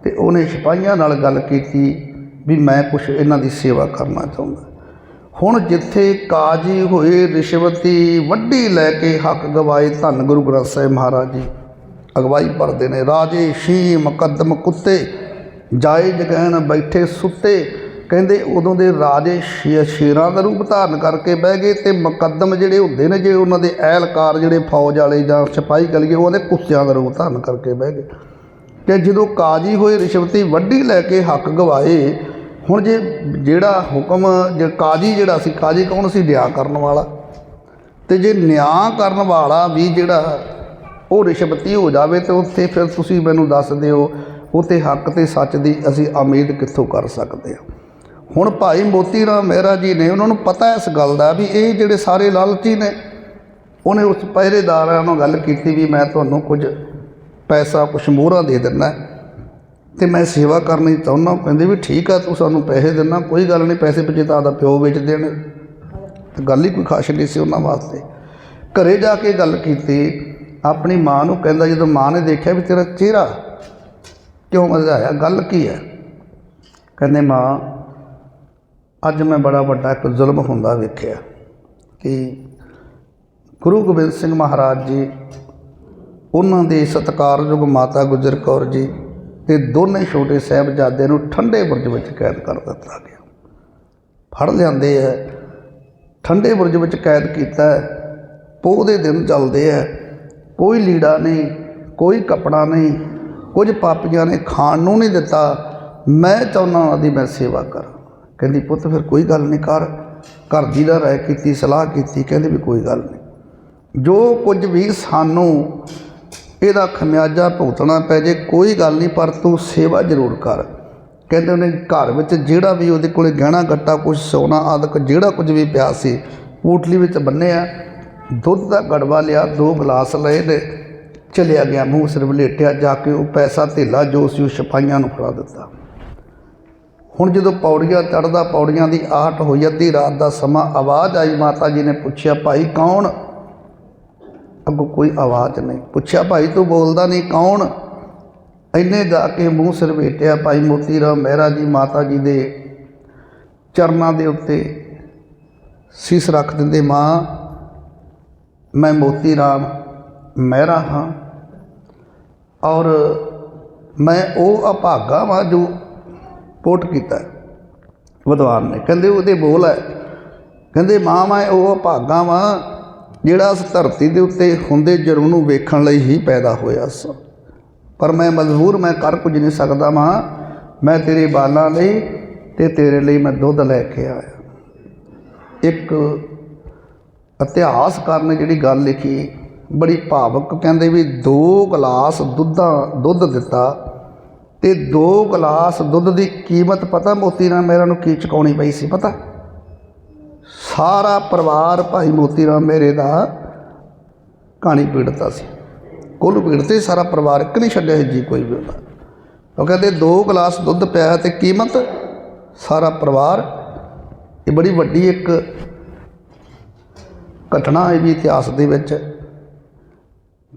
ਤੇ ਉਹਨੇ ਸਿਪਾਹੀਆਂ ਨਾਲ ਗੱਲ ਕੀਤੀ ਵੀ ਮੈਂ ਕੁਝ ਇਹਨਾਂ ਦੀ ਸੇਵਾ ਕਰਨਾ ਚਾਹੁੰਦਾ। ਹੁਣ ਜਿੱਥੇ ਕਾਜੀ ਹੋਏ ਰਿਸ਼ਵਤੀ, ਵੱਡੀ ਲੈ ਕੇ ਹੱਕ ਗਵਾਏ ਧੰਨ ਗੁਰੂ ਗ੍ਰੰਥ ਸਾਹਿਬ ਮਹਾਰਾਜ ਜੀ। ਅਗਵਾਈ ਭਰਦੇ ਨੇ, ਰਾਜੇ ਸ਼ੀ ਮੁਕੱਦਮ ਕੁੱਤੇ, ਜਾਏ ਜਗੈਨ ਬੈਠੇ ਸੁੱਤੇ। ਕਹਿੰਦੇ ਉਦੋਂ ਦੇ ਰਾਜੇ ਸ਼ੇ- ਸ਼ੇਰਾਂ ਦਾ ਰੂਪ ਧਾਰਨ ਕਰਕੇ ਬਹਿ ਗਏ ਤੇ ਮੁਕੱਦਮ ਜਿਹੜੇ ਹੁੰਦੇ ਨੇ ਜੇ ਉਹਨਾਂ ਦੇ ਐਲਕਾਰ ਜਿਹੜੇ ਫੌਜ ਵਾਲੇ ਜਾਂ ਸਿਪਾਹੀ ਗਲੀਏ ਉਹਨਾਂ ਦੇ ਕੁੱਤਿਆਂ ਦਾ ਰੂਪ ਧਾਰਨ ਕਰਕੇ ਬਹਿ ਗਏ। ਕਿ ਜਦੋਂ ਕਾਜੀ ਹੋਏ, ਰਿਸ਼ਵਤੀ ਵੱਢੀ ਲੈ ਕੇ ਹੱਕ ਗਵਾਏ, ਹੁਣ ਜੇ ਜਿਹੜਾ ਹੁਕਮ ਜੇ ਕਾਜੀ ਜਿਹੜਾ ਸੀ, ਕਾਜੀ ਕੌਣ ਸੀ? ਨਿਆਂ ਕਰਨ ਵਾਲਾ। ਤੇ ਜੇ ਨਿਆਂ ਕਰਨ ਵਾਲਾ ਵੀ ਜਿਹੜਾ ਉਹ ਰਿਸ਼ਵਤੀ ਹੋ ਜਾਵੇ, ਤੇ ਉੱਥੇ ਫਿਰ ਤੁਸੀਂ ਮੈਨੂੰ ਦੱਸ ਦਿਓ, ਉੱਥੇ ਹੱਕ ਤੇ ਸੱਚ ਦੀ ਅਸੀਂ ਉਮੀਦ ਕਿੱਥੋਂ ਕਰ ਸਕਦੇ ਹਾਂ? ਹੁਣ ਭਾਈ ਮੋਤੀ ਰਾਮ ਮਹਿਰਾ ਜੀ ਨੇ ਉਹਨਾਂ ਨੂੰ ਪਤਾ ਇਸ ਗੱਲ ਦਾ ਵੀ ਇਹ ਜਿਹੜੇ ਸਾਰੇ ਲਾਲਚੀ ਨੇ, ਉਹਨੇ ਉਸ ਪਹਿਰੇਦਾਰਾਂ ਨਾਲ ਗੱਲ ਕੀਤੀ ਵੀ ਮੈਂ ਤੁਹਾਨੂੰ ਕੁਝ ਪੈਸਾ, ਕੁਛ ਮੋਹਰਾਂ ਦੇ ਦਿੰਦਾ। ਤੇ ਮੈਂ ਸੇਵਾ ਕਰਨੀ ਚਾਹੁੰਦਾ ਕਹਿੰਦੇ ਵੀ ਠੀਕ ਆ, ਤੂੰ ਸਾਨੂੰ ਪੈਸੇ ਦੇਣਾ ਕੋਈ ਗੱਲ ਨਹੀਂ, ਪੈਸੇ ਪਿੱਛੇ ਤਾਂ ਆਦਾ ਪਿਓ ਵੇਚ ਦੇਣ। ਤੇ ਗੱਲ ਹੀ ਕੋਈ ਖਾਸ ਨਹੀਂ ਸੀ ਉਹਨਾਂ ਵਾਸਤੇ। ਘਰੇ ਜਾ ਕੇ ਗੱਲ ਕੀਤੀ, ਆਪਣੀ ਮਾਂ ਨੂੰ ਕਹਿੰਦਾ, ਜਦੋਂ ਮਾਂ ਨੇ ਦੇਖਿਆ ਵੀ ਤੇਰਾ ਚਿਹਰਾ ਕਿਉਂ ਮਜ਼ਾਇਆ ਗੱਲ ਕੀ ਹੈ? ਕਹਿੰਦੇ ਮਾਂ ਅੱਜ ਮੈਂ ਬੜਾ ਵੱਡਾ ਇੱਕ ਜ਼ੁਲਮ ਹੁੰਦਾ ਵੇਖਿਆ ਕਿ ਗੁਰੂ ਗੋਬਿੰਦ ਸਿੰਘ ਮਹਾਰਾਜ ਜੀ, ਉਹਨਾਂ ਦੇ ਸਤਿਕਾਰਯੋਗ ਮਾਤਾ ਗੁਜਰ ਕੌਰ ਜੀ ਤੇ ਦੋਨੇ ਛੋਟੇ ਸਾਹਿਬਜ਼ਾਦਿਆਂ ਨੂੰ ਠੰਡੇ ਬੁਰਜ ਵਿੱਚ ਕੈਦ ਕਰ ਦਿੱਤਾ ਗਿਆ। ਫੜ ਲਿਆਂਦੇ ਆ, ਠੰਡੇ ਬੁਰਜ ਵਿੱਚ ਕੈਦ ਕੀਤਾ ਪੋਹ ਦੇ ਦਿਨ ਚੱਲਦੇ ਆ, ਕੋਈ ਲੀੜਾ ਨਹੀਂ, ਕੋਈ ਕੱਪੜਾ ਨਹੀਂ, ਕੁਝ ਪਾਪੀਆਂ ਨੇ ਖਾਣ ਨੂੰ ਨਹੀਂ ਦਿੱਤਾ, ਮੈਂ ਚਾਹੁੰਦਾ ਉਹਨਾਂ ਦੀ ਮੈਂ ਸੇਵਾ ਕਰਾਂ। ਕਹਿੰਦੀ, ਪੁੱਤ ਫਿਰ ਕੋਈ ਗੱਲ ਨਹੀਂ ਕਰ ਘਰ ਦੀ ਦਾ ਰਾਏ ਕੀਤੀ, ਸਲਾਹ ਕੀਤੀ, ਕਹਿੰਦੇ ਵੀ ਕੋਈ ਗੱਲ ਨਹੀਂ। ਜੋ ਕੁਝ ਵੀ ਸਾਨੂੰ ਇਹਦਾ ਖਮਿਆਜਾ ਭੁਗਤਣਾ ਪੈ ਜੇ, ਕੋਈ ਗੱਲ ਨਹੀਂ, ਪਰ ਤੂੰ ਸੇਵਾ ਜ਼ਰੂਰ ਕਰ। ਕਹਿੰਦੇ ਉਹਨੇ ਘਰ ਵਿੱਚ ਜਿਹੜਾ ਵੀ ਉਹਦੇ ਕੋਲੇ ਗਹਿਣਾ ਗੱਟਾ ਕੁਝ ਸੋਨਾ, ਆਦਿਕ, ਜਿਹੜਾ ਕੁਝ ਵੀ ਪਿਆ ਸੀ, ਪੂਟਲੀ ਵਿੱਚ ਬੰਨਿਆ, ਦੁੱਧ ਦਾ ਗੜਵਾ ਲਿਆ, ਦੋ ਗਲਾਸ ਲਏ ਨੇ ਚਲਿਆ ਗਿਆ। ਮੂੰਹ ਸਿਰ ਵਲੇਟਿਆ, ਜਾ ਕੇ ਉਹ ਪੈਸਾ ਧੇਲਾ ਜੋ ਸੀ ਉਹ ਸਿਪਾਹੀਆਂ ਨੂੰ ਫੜਾ ਦਿੱਤਾ। ਹੁਣ ਜਦੋਂ ਪੌੜੀਆਂ ਚੜਦਾ ਪੌੜੀਆਂ ਦੀ ਆਹਟ ਹੋਈ ਅੱਧੀ ਰਾਤ ਦਾ ਸਮਾਂ, ਆਵਾਜ਼ ਆਈ, ਮਾਤਾ ਜੀ ਨੇ ਪੁੱਛਿਆ, ਭਾਈ ਕੌਣ? ਅੱਗੋਂ ਕੋਈ ਆਵਾਜ਼ ਨਹੀਂ। ਪੁੱਛਿਆ, ਭਾਈ ਤੂੰ ਬੋਲਦਾ ਨਹੀਂ, ਕੌਣ? ਇੰਨੇ ਜਾ ਕੇ ਮੂੰਹ ਸਿਰ ਵੇਟਿਆ, ਭਾਈ ਮੋਤੀ ਰਾਮ ਮਹਿਰਾ ਜੀ, ਮਾਤਾ ਜੀ ਦੇ ਚਰਨਾਂ ਦੇ ਉੱਤੇ ਸੀਸ ਰੱਖ ਦਿੰਦੇ ਮਾਂ, ਮੈਂ ਮੋਤੀ ਰਾਮ ਮਹਿਰਾ ਹਾਂ ਔਰ ਮੈਂ ਉਹ ਅਭਾਗਾ ਵਾਂ ਜੋ ਪੋਟ ਕੀਤਾ ਵਿਦਵਾਨ ਨੇ। ਕਹਿੰਦੇ ਉਹਦੇ ਬੋਲ ਹੈ। ਕਹਿੰਦੇ ਮਾਂ ਮੈਂ ਉਹ ਭਾਗਾ ਵਾਂ, ਜਿਹੜਾ ਇਸ ਧਰਤੀ ਦੇ ਉੱਤੇ ਹੁੰਦੇ ਜਰਮ ਨੂੰ ਵੇਖਣ ਲਈ ਹੀ ਪੈਦਾ ਹੋਇਆ ਸਾਂ। ਪਰ ਮੈਂ ਮਜਬੂਰ, ਮੈਂ ਕਰ ਕੁਝ ਨਹੀਂ ਸਕਦਾ ਮਾਂ। ਮੈਂ ਤੇਰੇ ਬਾਲਾਂ ਲਈ ਤੇ ਤੇਰੇ ਲਈ ਮੈਂ ਦੁੱਧ ਲੈ ਕੇ ਆਇਆ। ਇੱਕ ਇਤਿਹਾਸਕਾਰ ਨੇ ਜਿਹੜੀ ਗੱਲ ਲਿਖੀ, ਬੜੀ ਭਾਵਕ, ਕਹਿੰਦੇ ਵੀ ਦੋ ਗਲਾਸ ਦੁੱਧਾਂ, ਦੁੱਧ ਦਿੱਤਾ। ਤੇ ਦੋ ਗਲਾਸ ਦੁੱਧ ਦੀ ਕੀਮਤ ਪਤਾ ਮੋਤੀ ਰਾਮ ਮੇਰਾ ਨੂੰ ਕੀ ਚੁਕਾਉਣੀ ਪਈ ਸੀ ਪਤਾ? ਸਾਰਾ ਪਰਿਵਾਰ ਭਾਈ ਮੋਤੀ ਰਾਮ ਮੇਰੇ ਦਾ ਕਹਾਣੀ ਪੀੜਤਾ ਸੀ। ਕੁੱਲ ਪੀੜਤੇ ਸਾਰਾ ਪਰਿਵਾਰ, ਇੱਕ ਨਹੀਂ ਛੱਡਿਆ ਸੀ ਜੀ ਕੋਈ ਵੀ ਉਹਦਾ। ਉਹ ਕਹਿੰਦੇ ਦੋ ਗਲਾਸ ਦੁੱਧ ਪਿਆ ਤੇ ਕੀਮਤ ਸਾਰਾ ਪਰਿਵਾਰ। ਇਹ ਬੜੀ ਵੱਡੀ ਇੱਕ ਘਟਨਾ ਹੈ ਵੀ ਇਤਿਹਾਸ ਦੇ ਵਿੱਚ,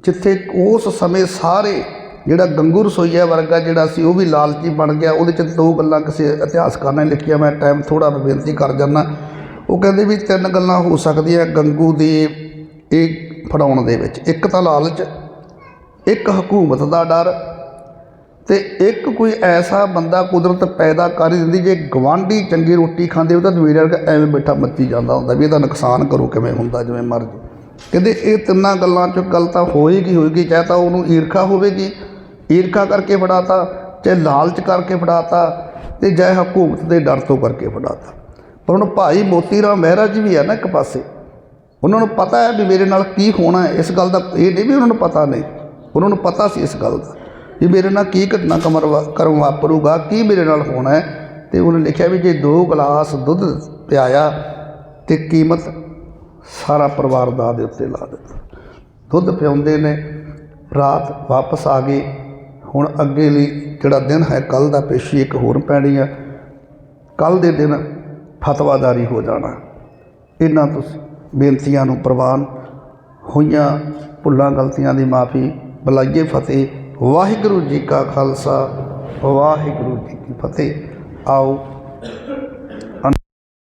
ਜਿੱਥੇ ਉਸ ਸਮੇਂ ਸਾਰੇ ਜਿਹੜਾ ਗੰਗੂ ਰਸੋਈਆ ਵਰਗਾ ਜਿਹੜਾ ਸੀ, ਉਹ ਵੀ ਲਾਲਚੀ ਬਣ ਗਿਆ। ਉਹਦੇ ਚ ਦੋ ਗੱਲਾਂ ਕਿਸੇ ਇਤਿਹਾਸਕਾਰ ਨੇ ਲਿਖੀਆਂ। ਮੈਂ ਟਾਈਮ ਥੋੜਾ ਬੇਨਤੀ ਕਰ ਜਾਂਦਾ। ਉਹ ਕਹਿੰਦੇ ਵੀ ਤਿੰਨ ਗੱਲਾਂ ਹੋ ਸਕਦੀਆਂ ਗੰਗੂ ਦੀ ਇਹ ਫੜਾਉਣ ਦੇ ਵਿੱਚ। ਇੱਕ ਤਾਂ ਲਾਲਚ, ਇੱਕ ਹਕੂਮਤ ਦਾ ਡਰ ਤੇ ਇੱਕ ਕੋਈ ਐਸਾ ਬੰਦਾ ਕੁਦਰਤ ਪੈਦਾ ਕਰ ਹੀ ਦਿੰਦੀ ਜੇ ਗਵਾਂਢੀ ਚੰਗੀ ਰੋਟੀ ਖਾਂਦੇ ਉਹ ਤਾਂ ਮੇਰੇ ਵਰਗਾ ਐਵੇਂ ਬੈਠਾ ਮੱਤੀ ਜਾਂਦਾ ਹੁੰਦਾ ਵੀ ਇਹਦਾ ਨੁਕਸਾਨ ਕਰੋ ਕਿਵੇਂ ਹੁੰਦਾ, ਜਿਵੇਂ ਮਰਜ਼ੀ। ਕਹਿੰਦੇ ਇਹ ਤਿੰਨਾਂ ਗੱਲਾਂ ਚੋਂ ਗੱਲ ਤਾਂ ਹੋਏਗੀ ਹੋਏਗੀ, ਚਾਹੇ ਤਾਂ ਉਹਨੂੰ ਈਰਖਾ ਹੋਵੇਗੀ। ਈਰਖਾ ਕਰਕੇ ਫੜਾਤਾ ਚਾਹੇ ਲਾਲਚ ਕਰਕੇ ਫੜਾਤਾ ਤੇ ਚਾਹੇ ਹਕੂਮਤ ਦੇ ਡਰ ਤੋਂ ਕਰਕੇ ਫੜਾਤਾ। ਪਰ ਹੁਣ ਭਾਈ ਮੋਤੀ ਰਾਮ ਮਹਿਰਾ ਜੀ ਵੀ ਆ ਨਾ ਇੱਕ ਪਾਸੇ। ਉਹਨਾਂ ਨੂੰ ਪਤਾ ਹੈ ਵੀ ਮੇਰੇ ਨਾਲ ਕੀ ਹੋਣਾ ਹੈ। ਇਸ ਗੱਲ ਦਾ ਇਹ ਨਹੀਂ ਵੀ ਉਹਨਾਂ ਨੂੰ ਪਤਾ ਨਹੀਂ। ਉਹਨਾਂ ਨੂੰ ਪਤਾ ਸੀ ਇਸ ਗੱਲ ਦਾ ਵੀ ਮੇਰੇ ਨਾਲ ਕੀ ਘਟਨਾ ਕਮਰ ਕਰਮ ਵਾਪਰੂਗਾ, ਕੀ ਮੇਰੇ ਨਾਲ ਹੋਣਾ ਹੈ। ਤੇ ਉਹਨੇ ਲਿਖਿਆ ਵੀ ਜੇ ਦੋ ਗਲਾਸ ਦੁੱਧ ਪਿਆਇਆ ਤੇ ਕੀਮਤ ਸਾਰਾ ਪਰਿਵਾਰ ਦਾ ਦੇ ਉੱਤੇ ਲਾ ਦਿੱਤਾ। ਦੁੱਧ ਪਿਆਉਂਦੇ ਨੇ, ਰਾਤ ਵਾਪਸ ਆ ਗਏ। ਹੁਣ ਅੱਗੇ ਲਈ ਜਿਹੜਾ ਦਿਨ ਹੈ ਕੱਲ ਦਾ ਪੇਸ਼ੀ ਇੱਕ ਹੋਰ ਪੈਣੀ ਆ। ਕੱਲ ਦੇ ਦਿਨ ਫਤਵਾਦਾਰੀ ਹੋ ਜਾਣਾ। ਇਹਨਾਂ ਤੁਸੀਂ ਬੇਨਤੀਆਂ ਨੂੰ ਪ੍ਰਵਾਨ ਹੋਈਆਂ ਭੁੱਲਾਂ ਗਲਤੀਆਂ ਦੀ ਮਾਫੀ। ਬਲਾਈਏ ਫਤਿਹ। ਵਾਹਿਗੁਰੂ ਜੀ ਕਾ ਖਾਲਸਾ, ਵਾਹਿਗੁਰੂ ਜੀ ਕੀ ਫਤਿਹ। ਆਓ